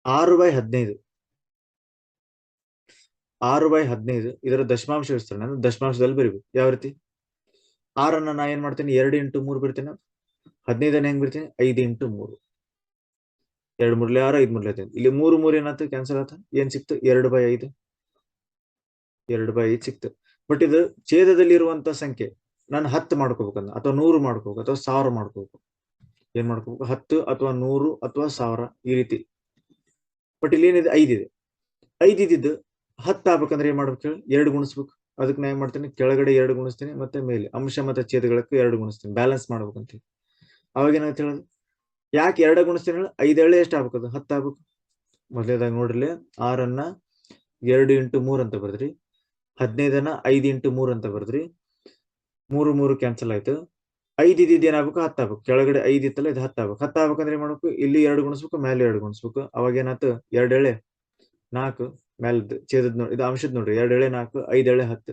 ಆರು ಬೈ ಹದಿನೈದು. ಆರು ಬೈ ಹದಿನೈದು, ಇದರ ದಶಮಾಂಶ ವಿಸ್ತರಣೆ ಅಂದ್ರೆ ದಶಮಾಂಶದಲ್ಲಿ ಬರಿಬೇಕು. ಯಾವ ರೀತಿ? ಆರನ್ನ ನಾ ಏನ್ ಮಾಡ್ತೇನೆ? ಎರಡು ಇಂಟು ಮೂರು ಬಿಡ್ತೇನೆ ಹದಿನೈದನ್ನ ಹೆಂಗ್ ಬಿಡ್ತೀನಿ? ಐದು ಇಂಟು ಮೂರು. ಎರಡು ಮೂರ್ಲೆ ಆರು, ಐದು ಮೂರ್ಲೆ ಹದಿನೈದು. ಇಲ್ಲಿ ಮೂರು ಮೂರು ಏನಾಯ್ತು? ಕ್ಯಾನ್ಸಲ್ ಆತ ಏನ್ ಸಿಕ್ತು? ಎರಡು ಬೈ ಐದು. ಎರಡು ಬೈ ಐದು ಸಿಕ್ತು. ಬಟ್ ಇದು ಛೇದದಲ್ಲಿ ಇರುವಂತ ಸಂಖ್ಯೆ. ನಾನು ಹತ್ತು ಮಾಡ್ಕೋಬೇಕಂದ ಅಥವಾ ನೂರು ಮಾಡ್ಕೋಬೇಕು, ಅಥವಾ ಸಾವಿರ ಮಾಡ್ಕೋಬೇಕು. ಏನ್ ಮಾಡ್ಕೋಬೇಕು? ಹತ್ತು ಅಥವಾ ನೂರು ಅಥವಾ ಸಾವಿರ ಈ ರೀತಿ. ಬಟ್ ಇಲ್ಲಿ ಏನಿದೆ? ಐದಿದೆ ಐದಿದ್ದು ಹತ್ತು ಆಗ್ಬೇಕಂದ್ರೆ ಏನ್ ಮಾಡ್ಬೇಕು ಹೇಳಿ? ಎರಡು ಗುಣಿಸ್ಬೇಕು. ಅದಕ್ಕೆ ನಾ ಏನ್ ಮಾಡ್ತೀನಿ? ಕೆಳಗಡೆ ಎರಡು ಗುಣಿಸ್ತೀನಿ, ಮತ್ತೆ ಮೇಲೆ. ಅಂಶ ಮತ್ತೆ ಛೇದಗಳಕ್ಕೆ ಎರಡು ಗುಣಿಸ್ತೀನಿ. ಬ್ಯಾಲೆನ್ಸ್ ಮಾಡ್ಬೇಕಂತ ಅವಾಗ ಏನಾಗುತ್ತೆ ಹೇಳೋದು ಯಾಕೆ ಎರಡು ಗುಣಿಸ್ತೀನಿ ಹೇಳಿ? ಐದೇಳೆ ಎಷ್ಟು ಆಗ್ಬೇಕು ಹತ್ತು ಆಗ್ಬೇಕು. ಮೊದಲೇದಾಗ ನೋಡ್ರಿ ಆರನ್ನ ಎರಡು ಇಂಟು ಮೂರ್ ಅಂತ ಬರ್ದ್ರಿ. ಹದಿನೈದನ್ನ ಐದು ಇಂಟು ಮೂರ್ ಅಂತ ಬರ್ದ್ರಿ. ಮೂರು ಮೂರು ಕ್ಯಾನ್ಸಲ್ ಆಯ್ತು. ಐದು ಇದ್ದಿದ್ದು ಏನಾಗಬೇಕು? ಹತ್ತು ಆಗ್ಬೇಕು. ಕೆಳಗಡೆ ಐದು ಇತ್ತಲ್ಲ, ಇದು ಹತ್ತು ಆಗ್ಬೇಕು. ಏನ್ ಮಾಡ್ಬೇಕು? ಇಲ್ಲಿ ಎರಡು ಗುಣಿಸ್ಬೇಕು ಮೇಲೆ ಎರಡು ಗುಣಿಸ್ಬೇಕು. ಅವಾಗ ಏನಾಯ್ತು? ಎರಡು ಎಳೆ, ನಾಲ್ಕು ಮೇಲ್ದ ಛೇದದ್ ನೋಡಿ, ಇದು ಅಂಶದ್ ನೋಡ್ರಿ. ಎರಡು ಎಳೆ, ನಾಲ್ಕು, ಐದು ಎಳೆ, ಹತ್ತು.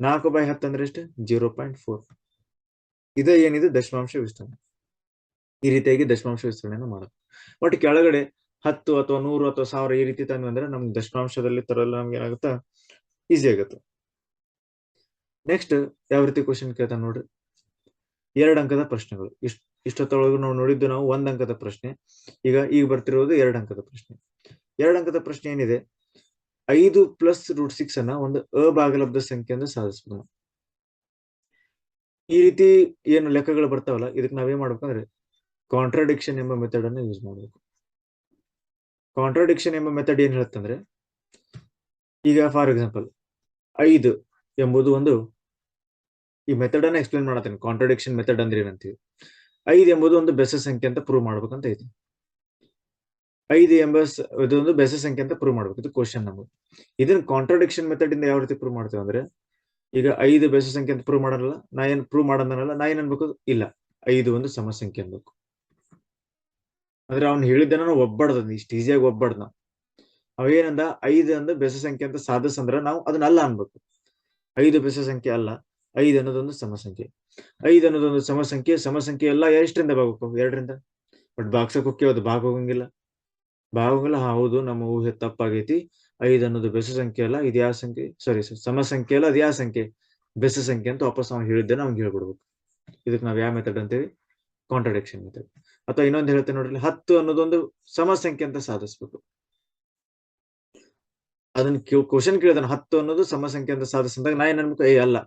ನಾಲ್ಕು ಬೈ ಹತ್ತು ಅಂದ್ರೆ ಎಷ್ಟು? Zero point four. ಇದು ಏನಿದೆ? ದಶಮಾಂಶ ವಿಸ್ತರಣೆ. ಈ ರೀತಿಯಾಗಿ ದಶಮಾಂಶ ವಿಸ್ತರಣೆಯನ್ನು ಮಾಡೋದು. ಬಟ್ ಕೆಳಗಡೆ ಹತ್ತು ಅಥವಾ ನೂರು ಅಥವಾ ಸಾವಿರ ಈ ರೀತಿ ತಂದ್ವಿ ಅಂದ್ರೆ ನಮ್ಗೆ ದಶಮಾಂಶದಲ್ಲಿ ತರಲ್ಲ ನಮ್ಗೆ ಏನಾಗುತ್ತೆ? ಈಸಿ ಆಗುತ್ತೆ. ನೆಕ್ಸ್ಟ್ ಯಾವ ರೀತಿ ಕ್ವಶನ್ ಕೇಳ್ತಾನೆ ನೋಡ್ರಿ. ಎರಡು ಅಂಕದ ಪ್ರಶ್ನೆಗಳು. ಇಷ್ಟ, ಇಷ್ಟೊತ್ತೊಳಗೂ ನಾವು ನೋಡಿದ್ದು ನಾವು ಒಂದ್ ಅಂಕದ ಪ್ರಶ್ನೆ. ಈಗ ಈಗ ಬರ್ತಿರೋದು ಎರಡು ಅಂಕದ ಪ್ರಶ್ನೆ. ಎರಡು ಅಂಕದ ಪ್ರಶ್ನೆ ಏನಿದೆ? ಐದು ಪ್ಲಸ್ ರೂಟ್ ಸಿಕ್ಸ್ ಅನ್ನ ಒಂದು ಅಭಾಗಲಬ್ಧ ಸಂಖ್ಯೆಯಿಂದ ಸಾಧಿಸ್ಬೋದು ನಾವು. ಈ ರೀತಿ ಏನು ಲೆಕ್ಕಗಳು ಬರ್ತಾವಲ್ಲ, ಇದಕ್ಕೆ ನಾವೇನ್ ಮಾಡ್ಬೇಕಂದ್ರೆ ಕಾಂಟ್ರಾಡಿಕ್ಷನ್ ಎಂಬ ಮೆಥಡ್ ಅನ್ನು ಯೂಸ್ ಮಾಡಬೇಕು. ಕಾಂಟ್ರಾಡಿಕ್ಷನ್ ಎಂಬ ಮೆಥಡ್ ಏನ್ ಹೇಳುತ್ತಂದ್ರೆ, ಈಗ ಫಾರ್ ಎಕ್ಸಾಂಪಲ್ ಐದು ಎಂಬುದು ಒಂದು ಈ ಮೆಥಡ್ ಅನ್ನ ಎಕ್ಸ್ಪ್ಲೈನ್ ಮಾಡತ್ತೇನೆ. ಕಾಂಟ್ರಡಿಕ್ಷನ್ ಮೆಥಡ್ ಅಂದ್ರೆ ಏನಂತೀವಿ? ಐದು ಎಂಬುದು ಒಂದು ಬೆಸ ಸಂಖ್ಯೆ ಅಂತ ಪ್ರೂವ್ ಮಾಡ್ಬೇಕಂತ ಐತಿ ಐದು. ಎಂಬ ಇದೊಂದು ಬೆಸ ಸಂಖ್ಯೆ ಅಂತ ಪ್ರೂವ್ ಮಾಡ್ಬೇಕು. ಇದು ಕ್ವಶನ್ ನಮಗೆ ಇದನ್ನ ಕಾಂಟ್ರಡಿಕ್ಷನ್ ಮೆಥಡ್ ಇಂದ ಯಾವ ರೀತಿ ಪ್ರೂವ್ ಮಾಡ್ತೇವೆ ಅಂದ್ರೆ, ಈಗ ಐದು ಬೆಸ ಸಂಖ್ಯೆ ಅಂತ ಪ್ರೂವ್ ಮಾಡಲ್ಲ. ನಾ ಏನ್ ಪ್ರೂವ್ ಮಾಡೋದನ್ನಲ್ಲ ನಾ ಏನ್ ಅನ್ಬೇಕು? ಇಲ್ಲ. ಐದು ಒಂದು ಸಮ ಸಂಖ್ಯೆ ಅನ್ಬೇಕು. ಅಂದ್ರೆ ಅವ್ನು ಹೇಳಿದ್ದನ್ನ ಒಬ್ಬಡ್ದ ಇಷ್ಟು ಈಸಿಯಾಗಿ ಒಬ್ಬಡ್ದ ನಾವು ಅವ ಏನಂದ? ಐದು ಅಂದ ಬೆಸ ಸಂಖ್ಯೆ ಅಂತ ಸಾಧಿಸಂದ್ರೆ ಅಂದ್ರ ನಾವು ಅದನ್ನ ಅಲ್ಲ ಅನ್ಬೇಕು. ಐದು ಬೆಸ ಸಂಖ್ಯೆ ಅಲ್ಲ. ಐದು ಅನ್ನೋದೊಂದು ಸಮಸಂಖ್ಯೆ. ಐದು ಅನ್ನೋದೊಂದು ಸಮಸಂಖ್ಯೆ ಸಮಸಂಖ್ಯೆ ಸಮ ಸಂಖ್ಯೆ ಎಲ್ಲ ಎಷ್ಟರಿಂದ ಭಾಗಬೇಕು ಎರಡರಿಂದ. ಬಟ್ ಬಾಗ್ಸಕ್ ಹೋಗಿ ಅದು ಭಾಗ ಹೋಗಂಗಿಲ್ಲ. ಭಾಗ ಹೋಗಲ್ಲ ಹೌದು, ನಮ್ಮ ಊಹೆ ತಪ್ಪಾಗೈತಿ. ಐದು ಅನ್ನೋದು ಬೆಸ ಸಂಖ್ಯೆ ಅಲ್ಲ, ಇದು ಯಾವ ಸಂಖ್ಯೆ? ಸಾರಿ ಸಮ ಸಂಖ್ಯೆ ಅಲ್ಲ, ಅದು ಯಾವ ಸಂಖ್ಯೆ? ಬೆಸ ಸಂಖ್ಯೆ ಅಂತ ವಾಪಸ್ ಅವ್ನು ಹೇಳಿದ್ದೇನೆ ಅವ್ನಿಗೆ ಹೇಳ್ಬಿಡ್ಬೇಕು ಇದಕ್ಕೆ ನಾವ್ ಯಾವ ಮೆಥಡ್ ಅಂತೀವಿ ಕಾಂಟ್ರಡಿಕ್ಷನ್ ಮೆಥಡ್ ಅಥವಾ ಇನ್ನೊಂದು ಹೇಳ್ತೇನೆ ನೋಡ್ರಿ, ಹತ್ತು ಅನ್ನೋದೊಂದು ಸಮಸಂಖ್ಯೆ ಅಂತ ಸಾಧಿಸ್ಬೇಕು. ಅದನ್ನ ಕ್ವಶನ್ ಕೇಳಿದ ಹತ್ತು ಅನ್ನೋದು ಸಮಸಂಖ್ಯೆ ಅಂತ ಸಾಧಿಸಿದಾಗ ನಾ ಏನ್ ಅನ್ಬೇಕು? ಏ, ಅಲ್ಲ.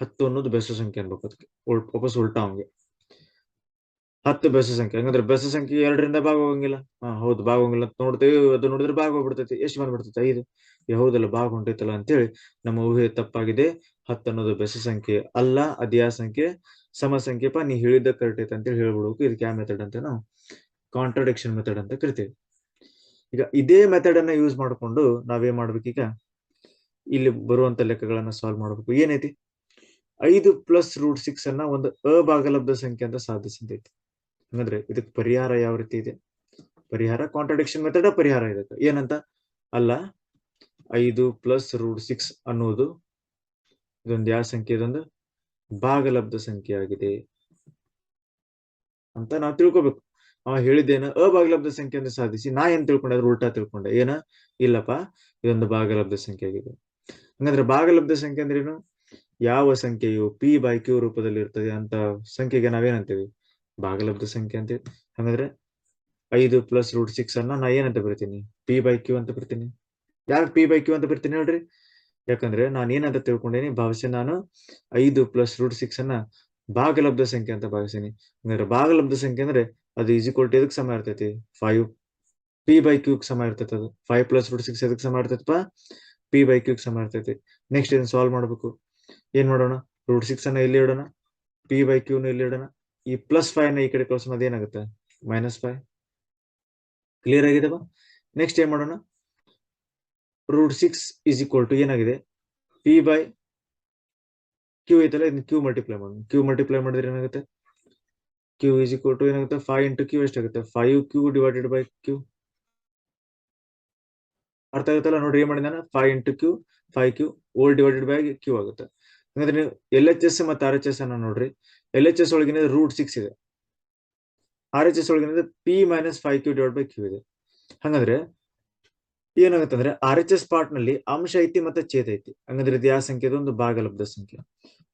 ಹತ್ತು ಅನ್ನೋದು ಬೆಸ ಸಂಖ್ಯೆ ಅನ್ಬೇಕು ಅದಕ್ಕೆ ವಾಪಸ್ ಉಲ್ಟಾ ಅವಂಗೆ ಹತ್ತು ಬೆಸ ಸಂಖ್ಯೆ, ಹಂಗಂದ್ರೆ ಬೆಸ ಸಂಖ್ಯೆ ಎರಡರಿಂದ ಭಾಗ ಹೋಗಂಗಿಲ್ಲ ಹಾ, ಹೌದು ಭಾಗ ಹೋಗಂಗಿಲ್ಲ ಅಂತ ನೋಡ್ತೇವೆ, ಅದು ನೋಡಿದ್ರೆ ಭಾಗ ಹೋಗ್ಬಿಡ್ತೈತಿ. ಎಷ್ಟು ಬಂದ್ಬಿಡ್ತೈತಿ ಐದು. ಹೌದಲ್ಲ ಭಾಗ ಹೊಂಟೈತಲ್ಲ ಅಂತೇಳಿ ನಮ್ಮ ಊಹೆ ತಪ್ಪಾಗಿದೆ. ಹತ್ತು ಅನ್ನೋದು ಬೆಸ ಸಂಖ್ಯೆ ಅಲ್ಲ ಅದ್ಯಾ ಸಂಖ್ಯೆ? ಸಮ ಸಂಖ್ಯೆಪ, ನೀ ಹೇಳಿದ್ದ ಕರೆಕ್ಟ್ ಐತೆ ಅಂತೇಳಿ ಹೇಳ್ಬಿಡ್ಬೇಕು. ಇದಕ್ಕೆ ಯಾವ ಮೆಥಡ್ ಅಂತ ನಾವು ಕಾಂಟ್ರಡಿಕ್ಷನ್ ಮೆಥಡ್ ಅಂತ ಕರಿತೀವಿ. ಈಗ ಇದೇ ಮೆಥಡ್ ಅನ್ನ ಯೂಸ್ ಮಾಡಿಕೊಂಡು ನಾವೇನ್ ಮಾಡ್ಬೇಕೀಗ? ಇಲ್ಲಿ ಬರುವಂತ ಲೆಕ್ಕಗಳನ್ನ ಸಾಲ್ವ್ ಮಾಡ್ಬೇಕು. ಏನೈತಿ? ಐದು ಪ್ಲಸ್ ರೂಟ್ ಸಿಕ್ಸ್ ಅನ್ನ ಒಂದು ಅಭಾಗಲಬ್ಧ ಸಂಖ್ಯೆ ಅಂತ ಸಾಧಿಸಿದ್ದೈತಿ ಹಂಗಂದ್ರೆ ಇದಕ್ಕೆ ಪರಿಹಾರ ಯಾವ ರೀತಿ ಇದೆ? ಪರಿಹಾರ ಕಾಂಟ್ರಡಿಕ್ಷನ್ ಮೆಥಡ್ ಪರಿಹಾರ ಇದಕ್ಕೆ ಏನಂತ? ಅಲ್ಲ, ಐದು ಪ್ಲಸ್ ರೂಟ್ ಸಿಕ್ಸ್ ಅನ್ನೋದು ಇದೊಂದು ಯಾವ ಸಂಖ್ಯೆ? ಇದೊಂದು ಭಾಗಲಬ್ಧ ಸಂಖ್ಯೆ ಆಗಿದೆ ಅಂತ ನಾವು ತಿಳ್ಕೊಬೇಕು. ಅವ ಹೇಳಿದ್ದೇನ? ಅಭಾಗಲಬ್ಧ ಸಂಖ್ಯೆ ಅಂತ ಸಾಧಿಸಿ, ನಾ ಏನ್ ತಿಳ್ಕೊಂಡೆ ಅದ್ರ ಉಲ್ಟಾ ತಿಳ್ಕೊಂಡೆ. ಏನ? ಇಲ್ಲಪ್ಪ, ಇದೊಂದು ಭಾಗಲಬ್ಧ ಸಂಖ್ಯೆ ಆಗಿದೆ. ಹಂಗಂದ್ರೆ ಭಾಗಲಬ್ಧ ಸಂಖ್ಯೆ ಅಂದ್ರೇನು? ಯಾವ ಸಂಖ್ಯೆಯು ಪಿ ಬೈ ಕ್ಯೂ ರೂಪದಲ್ಲಿ ಇರ್ತದೆ ಅಂತ ಸಂಖ್ಯೆಗೆ ನಾವೇನಂತೀವಿ? ಭಾಗಲಬ್ಧ ಸಂಖ್ಯೆ ಅಂತ ಹಂಗಂದ್ರೆ ಐದು ಪ್ಲಸ್ ರೂಟ್ ಸಿಕ್ಸ್ ಅನ್ನ ನಾ ಏನಂತ ಬರ್ತೀನಿ ಪಿ ಬೈ ಕ್ಯೂ ಅಂತ ಬರ್ತೀನಿ ಯಾಕೆ ಪಿ ಬೈ ಕ್ಯೂ ಅಂತ ಬರ್ತೀನಿ ಹೇಳ್ರಿ? ಯಾಕಂದ್ರೆ ನಾನು ಏನಂತ ತಿಳ್ಕೊಂಡೇನಿ? ಭಾವಿಸಿ ನಾನು ಐದು ಪ್ಲಸ್ ರೂಟ್ ಸಿಕ್ಸ್ ಅನ್ನ ಭಾಗಲಬ್ಧ ಸಂಖ್ಯೆ ಅಂತ ಭಾವಿಸೀನಿ ಹಂಗಂದ್ರೆ ಭಾಗಲಬ್ಧ ಸಂಖ್ಯೆ ಅಂದ್ರೆ ಅದು ಈಕ್ವಲ್ ಟು ಎದಕ್ ಸಮ ಇರ್ತೈತಿ? ಫೈವ್ ಪಿ ಬೈ ಕ್ಯೂಗ್ ಸಮ ಇರ್ತೈತೆ ಅದು. ಫೈವ್ ಪ್ಲಸ್ ರೂಟ್ ಸಿಕ್ಸ್ ಎದಕ್ ಸಮ ಇರ್ತೈತಪ್ಪ? ಪಿ ಬೈ ಕ್ಯೂಗ್ ಸಮ ಇರ್ತೈತಿ. ನೆಕ್ಸ್ಟ್ ಇದನ್ನ ಸಾಲ್ವ್ ಮಾಡ್ಬೇಕು? ಏನ್ ಮಾಡೋಣ? ರೂಟ್ ಸಿಕ್ಸ್ ಅನ್ನ ಇಲ್ಲಿ ಇಡೋಣ? ಪಿ ಬೈ ಕ್ಯೂನ ಇಲ್ಲಿ ಇಡೋಣ? ಈ ಪ್ಲಸ್ ಫೈವ್ನ ಈ ಕಡೆ ಕಳ್ಸೋಣ, ಅದೇನಾಗುತ್ತೆ? ಮೈನಸ್ ಫೈವ್ ಕ್ಲಿಯರ್ ಆಗಿದೆವಾ ನೆಕ್ಸ್ಟ್ ಏನ್ ಮಾಡೋಣ? Root six is equal to ಏನಾಗಿದೆ? ಪಿ ಬೈ ಕ್ಯೂ ಐತಲ್ಲ, ಇದನ್ನ ಕ್ಯೂ ಮಲ್ಟಿಪ್ಲೈ ಮಾಡೋಣ. ಕ್ಯೂ ಮಲ್ಟಿಪ್ಲೈ ಮಾಡಿದ್ರೆ ಏನಾಗುತ್ತೆ? ಕ್ಯೂ ಇಸ್ ಈಕ್ವಲ್ ಟು ಏನಾಗುತ್ತೆ? ಫೈವ್ ಇಂಟು ಕ್ಯೂ ಎಷ್ಟಾಗುತ್ತೆ? Five Q divided by Q ಅರ್ಥ ಆಗುತ್ತಲ್ಲ? ನೋಡ್ರಿ ಏನ್ ಮಾಡಿದಾನ five into Q five Q whole divided by Q ಆಗುತ್ತೆ. ಹಾಗಾದ್ರೆ ನೀವು ಎಲ್ ಎಚ್ ಎಸ್ ಮತ್ತೆ ಆರ್ ಎಚ್ ಎಸ್ ಅನ್ನ ನೋಡ್ರಿ. ಎಲ್ ಎಚ್ ಎಸ್ ಒಳಗಿನ ರೂಟ್ ಸಿಕ್ಸ್ ಇದೆ. ಆರ್ ಎಚ್ ಎಸ್ ಒಳಗಿನ P minus five Q divide by Q ಇದೆ. ಹಂಗಂದ್ರೆ ಏನಾಗುತ್ತೆ ಅಂದ್ರೆ ಆರ್ ಎಚ್ ಎಸ್ ಪಾರ್ಟ್ನಲ್ಲಿ ಅಂಶ ಐತಿ ಮತ್ತೆ ಛೇದ ಐತಿ. ಹಂಗಂದ್ರೆ ಇದು ಯಾವ ಸಂಖ್ಯೆ ಒಂದು ಭಾಗಲಬ್ಧ ಸಂಖ್ಯೆ.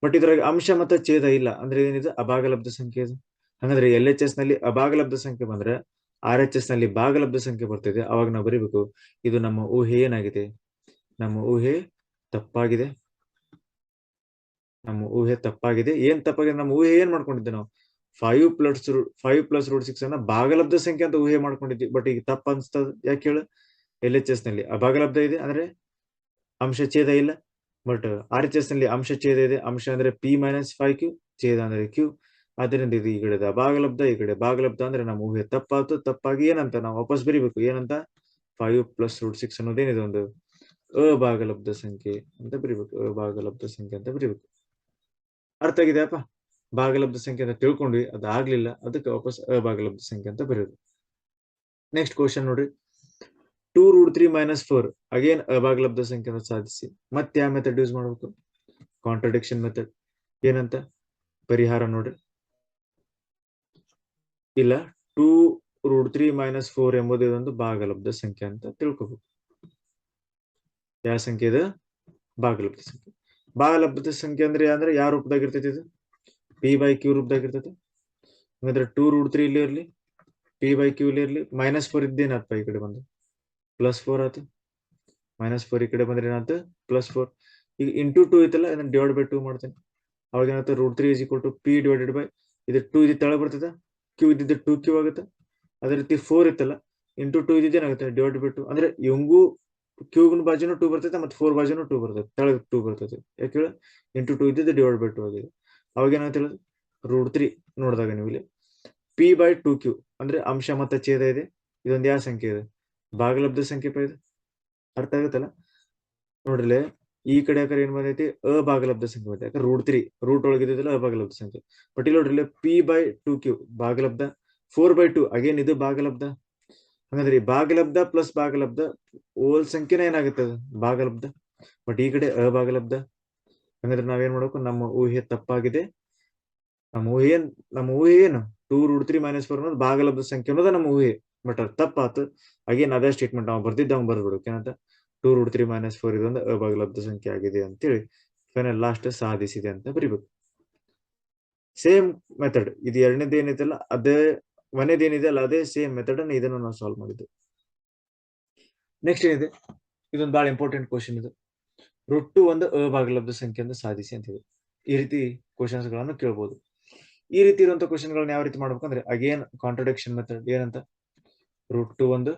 ಬಟ್ ಇದ್ರಾಗ ಅಂಶ ಮತ್ತೆ ಛೇದ ಇಲ್ಲ. ಅಂದ್ರೆ ಏನಿದೆ? ಅಭಾಗಲಬ್ಧ ಸಂಖ್ಯೆ ಇದು. ಹಂಗಂದ್ರೆ ಎಲ್ ಎಚ್ ಎಸ್ನಲ್ಲಿ ಅಭಾಗಲಬ್ಧ ಸಂಖ್ಯೆ ಬಂದ್ರೆ ಆರ್ ಎಚ್ ಎಸ್ನಲ್ಲಿ ಭಾಗಲಬ್ಧ ಸಂಖ್ಯೆ ಬರ್ತಿದೆ ಅವಾಗ ನಾವು ಬರೀಬೇಕು. ಇದು ನಮ್ಮ ಊಹೆ ಏನಾಗಿದೆ? ನಮ್ಮ ಊಹೆ ತಪ್ಪಾಗಿದೆ. ನಮ್ಮ ಊಹೆ ತಪ್ಪಾಗಿದೆ. ಏನ್ ತಪ್ಪಾಗಿದೆ ನಮ್ಮ ಊಹೆ ಏನ್ ಮಾಡ್ಕೊಂಡಿದ್ದೆ ನಾವು? Five plus five plus root six ಅನ್ನ ಭಾಗಲಬ್ಧ ಸಂಖ್ಯೆ ಅಂತ ಊಹೆ ಮಾಡ್ಕೊಂಡಿದ್ವಿ. ಬಟ್ ಈಗ ತಪ್ಪ ಅನ್ಸ್ತದ ಯಾಕೆ ಹೇಳು? L H ಎಸ್ನಲ್ಲಿ. ಅಭಾಗಲಬ್ಧ ಇದೆ ಅಂದ್ರೆ ಅಂಶ ಛೇದ ಇಲ್ಲ. ಬಟ್ ಆರ್ ಎಚ್ ಎಸ್ನಲ್ಲಿ ಅಂಶ ಛೇದ ಇದೆ. ಅಂಶ ಅಂದ್ರೆ ಪಿ ಮೈನಸ್ ಫೈವ್ ಕ್ಯೂ ಛೇದ ಅಂದ್ರೆ ಕ್ಯೂ ಅದರಿಂದ ಇದು ಈ ಕಡೆ ಭಾಗಲಬ್ಧ ಈ ಕಡೆ ಭಾಗಲಬ್ಧ ಅಂದ್ರೆ ನಮ್ಮ ಊಹೆ ತಪ್ಪಾಯ್ತು, ತಪ್ಪಾಗಿ ಏನಂತ ನಾವು ವಾಪಸ್ ಬರಿಬೇಕು. ಏನಂತ? ಫೈವ್ ಪ್ಲಸ್ ರೂಟ್ ಸಿಕ್ಸ್ ಅನ್ನೋದೇನಿದೆ ಒಂದು ಅಭಾಗಲಬ್ಧ ಸಂಖ್ಯೆ ಅಂತ ಬರಿಬೇಕು. ಅಭಾಗಲಬ್ಧ ಸಂಖ್ಯೆ ಅಂತ ಬರಿಬೇಕು. ಅರ್ಥ ಆಗಿದೆಯಪ್ಪ ಭಾಗಲಬ್ಧ ಸಂಖ್ಯೆ ಅಂತ ತಿಳ್ಕೊಂಡ್ವಿ, ಅದಾಗ್ಲಿಲ್ಲ. ಅದಕ್ಕೆ ವಾಪಸ್ ಅಭಾಗಲಬ್ಧ ಸಂಖ್ಯೆ ಅಂತ ಬರೆಯೋದು. ನೆಕ್ಸ್ಟ್ ಕ್ವಶನ್ ನೋಡ್ರಿ. Two root three minus four again ಅಭಾಗಲಬ್ಧ ಸಂಖ್ಯೆ ಸಾಧಿಸಿ. ಮತ್ತೆ ಯಾವ ಮೆಥಡ್ ಯೂಸ್ ಮಾಡ್ಬೇಕು? ಕಾಂಟ್ರಡಿಕ್ಷನ್ ಮೆಥಡ್ ಏನಂತ? ಪರಿಹಾರ ನೋಡ್ರಿ. ಇಲ್ಲ two root three minus four ಎಂಬುದು ಇದೊಂದು ಭಾಗಲಬ್ಧ ಸಂಖ್ಯೆ ಅಂತ ತಿಳ್ಕೋಬೇಕು. ಯಾವ ಸಂಖ್ಯೆ ಇದು? ಭಾಗಲಬ್ಧ ಸಂಖ್ಯೆ. ಭಾಗಲಬ್ಧ ಸಂಖ್ಯೆ ಅಂದ್ರೆ ಅಂದ್ರೆ ಯಾವ ರೂಪದಾಗ ಇರ್ತೈತಿ ಇದು? ಪಿ ಬೈ ಕ್ಯೂ ರೂಪದಾಗ ಇರ್ತೈತಿ. ಹಂಗಂದ್ರೆ ಟೂ ರೂಟ್ ತ್ರೀ ಇಲ್ಲಿ ಇರ್ಲಿ ಪಿ ಬೈ ಕ್ಯೂ ಇಲ್ಲಿ ಇರ್ಲಿ ಮೈನಸ್ ಫೋರ್ ಇದ್ದೇನಪ್ಪ ಈ ಕಡೆ ಬಂದು? ಪ್ಲಸ್ ಫೋರ್ ಆಯ್ತು ಮೈನಸ್ ಫೋರ್ ಈ ಕಡೆ ಬಂದ್ರೆ ಏನಾಯ್ತು ಪ್ಲಸ್ ಫೋರ್ ಈಗ ಇಂಟು ಟೂ ಐತಲ್ಲ, ಇದನ್ನ ಡಿವೈಡ್ ಬೈ ಟೂ ಮಾಡ್ತೇನೆ. ಅವಾಗ ಏನಾಯ್ತು root three is equal to P divided by ಇದು ಟೂ ಇದು ತಳ ಬರ್ತದ ಕ್ಯೂ ಇದ್ದಿದ್ದು ಟೂ ಕ್ಯೂ ಆಗುತ್ತೆ? ಅದೇ ರೀತಿ ಫೋರ್ ಇತ್ತಲ್ಲ ಇಂಟು ಟೂ ಇದ್ದಿದ್ದು ಏನಾಗುತ್ತೆ? ಡಿವೈಡ್ ಬೈ ಟು ಅಂದ್ರೆ ಇವಂಗೂ ಕ್ಯೂಗಿನ ಬಾಜುನು ಟೂ ಬರ್ತೈತೆ ಮತ್ತೆ ಫೋರ್ ಬಾಜುನು ಟೂ ಬರ್ತೈತೆ ತೆಳಗ್ ಟೂ ಬರ್ತೈತೆ. ಯಾಕೆ ಹೇಳ? ಇಂಟು ಟೂ ಇದ್ದಿದ್ದು ಡಿವೈಡ್ ಬೈ ಟೂ ಆಗಿದೆ. ಅವಾಗ ಏನಂತ ಹೇಳೋದು ರೂಟ್ ತ್ರೀ ನೋಡಿದಾಗ ನೀವು ಇಲ್ಲಿ ಪಿ ಬೈ ಟೂ ಕ್ಯೂ ಅಂದ್ರೆ ಅಂಶ ಮತ್ತೆ ಛೇದ ಇದೆ. ಇದೊಂದು ಯಾವ ಸಂಖ್ಯೆ ಇದೆ? ಭಾಗಲಬ್ಧ ಸಂಖ್ಯೆ ಇದೆ? ಅರ್ಥ ಆಗುತ್ತಲ್ಲ? ನೋಡ್ರಿ ಈ ಕಡೆ ಯಾಕಂದ್ರೆ ಏನ್ ಬಂದೈತಿ? ಅಭಾಗಲಬ್ಧ ಸಂಖ್ಯೆ ಬಂದೈತೆ. ಯಾಕಂದ್ರೆ ರೂಟ್ ತ್ರೀ ರೂಟ್ ಒಳಗಿದ್ದಿಲ್ಲ ಅಭಾಗಲಬ್ಧ ಸಂಖ್ಯೆ. ಬಟ್ ಇಲ್ಲಿ ನೋಡ್ರಿ ಪಿ ಬೈ ಟೂ ಕ್ಯೂ ಭಾಗಲಬ್ಧ ಫೋರ್ ಬೈ ಟೂ ಅಗೇನ್ ಇದು ಭಾಗಲಬ್ಧ ಹಂಗಂದ್ರೆ ಭಾಗಲಬ್ಧ ಪ್ಲಸ್ ಭಾಗಲಬ್ಧ ಓಲ್ ಸಂಖ್ಯೆನ ಏನಾಗುತ್ತೆ ಅದು? ಭಾಗಲಬ್ಧ. ಬಟ್ ಈ ಕಡೆ ಅಭಾಗಲಬ್ಧ. ಹಂಗಂದ್ರೆ ನಾವೇನ್ ಮಾಡ್ಬೇಕು? ನಮ್ಮ ಊಹೆ ತಪ್ಪಾಗಿದೆ. ನಮ್ಮ ಊಹೆ ನಮ್ಮ ಊಹೆ ಏನು? Two root three minus four ಅನ್ನೋದು ಭಾಗಲಬ್ಧ ಸಂಖ್ಯೆ ಅನ್ನೋದು ನಮ್ಮ ಊಹೆ. ಬಟ್ ಅದು ತಪ್ಪಾತು. ಅಗೇನ್ ಅದೇ ಸ್ಟೇಟ್ಮೆಂಟ್ ನಾವು ಬರ್ದಿದ್ದ ಅವ್ನು ಬರ್ಬಿಡ್ಬೇಕು ಏನಂತ? Two root three minus four ಇದೊಂದು ಅಭಾಗಲಬ್ಧ ಸಂಖ್ಯೆ ಆಗಿದೆ ಅಂತೇಳಿ ಫೈನಲ್ ಲಾಸ್ಟ್ ಸಾಧಿಸಿದೆ ಅಂತ ಬರಿಬೇಕು. ಸೇಮ್ ಮೆಥಡ್ ಇದು ಎರಡನೇದು ಏನೈತಲ್ಲ ಅದೇ ಏನಿದೆ ಅಲ್ಲ, ಅದೇ ಸೇಮ್ ಮೆಥಡ್ ಅನ್ನ ಇದನ್ನು ನಾವು ಸಾಲ್ವ್ ಮಾಡಿದ್ದು. ನೆಕ್ಸ್ಟ್ ಏನಿದೆ? ಇದೊಂದು ಬಹಳ ಇಂಪಾರ್ಟೆಂಟ್ ಕ್ವಶನ್ ಇದು. ರೂಟ್ ಟು ಒಂದು ಅಭಾಗಲಬ್ಧ ಸಂಖ್ಯೆ ಅಂತ ಸಾಧಿಸಿ ಅಂತ ಹೇಳಿ. ಈ ರೀತಿ ಕ್ವಶನ್ಸ್ಗಳನ್ನು ಕೇಳ್ಬೋದು. ಈ ರೀತಿ ಇರುವಂತ ಕ್ವಶನ್ ಗಳನ್ನ ಯಾವ ರೀತಿ ಮಾಡ್ಬೇಕಂದ್ರೆ ಅಗೇನ್ ಕಾಂಟ್ರಡಿಕ್ಷನ್ ಮೆಥಡ್ ಏನಂತ? ರೂಟ್ ಟು ಒಂದು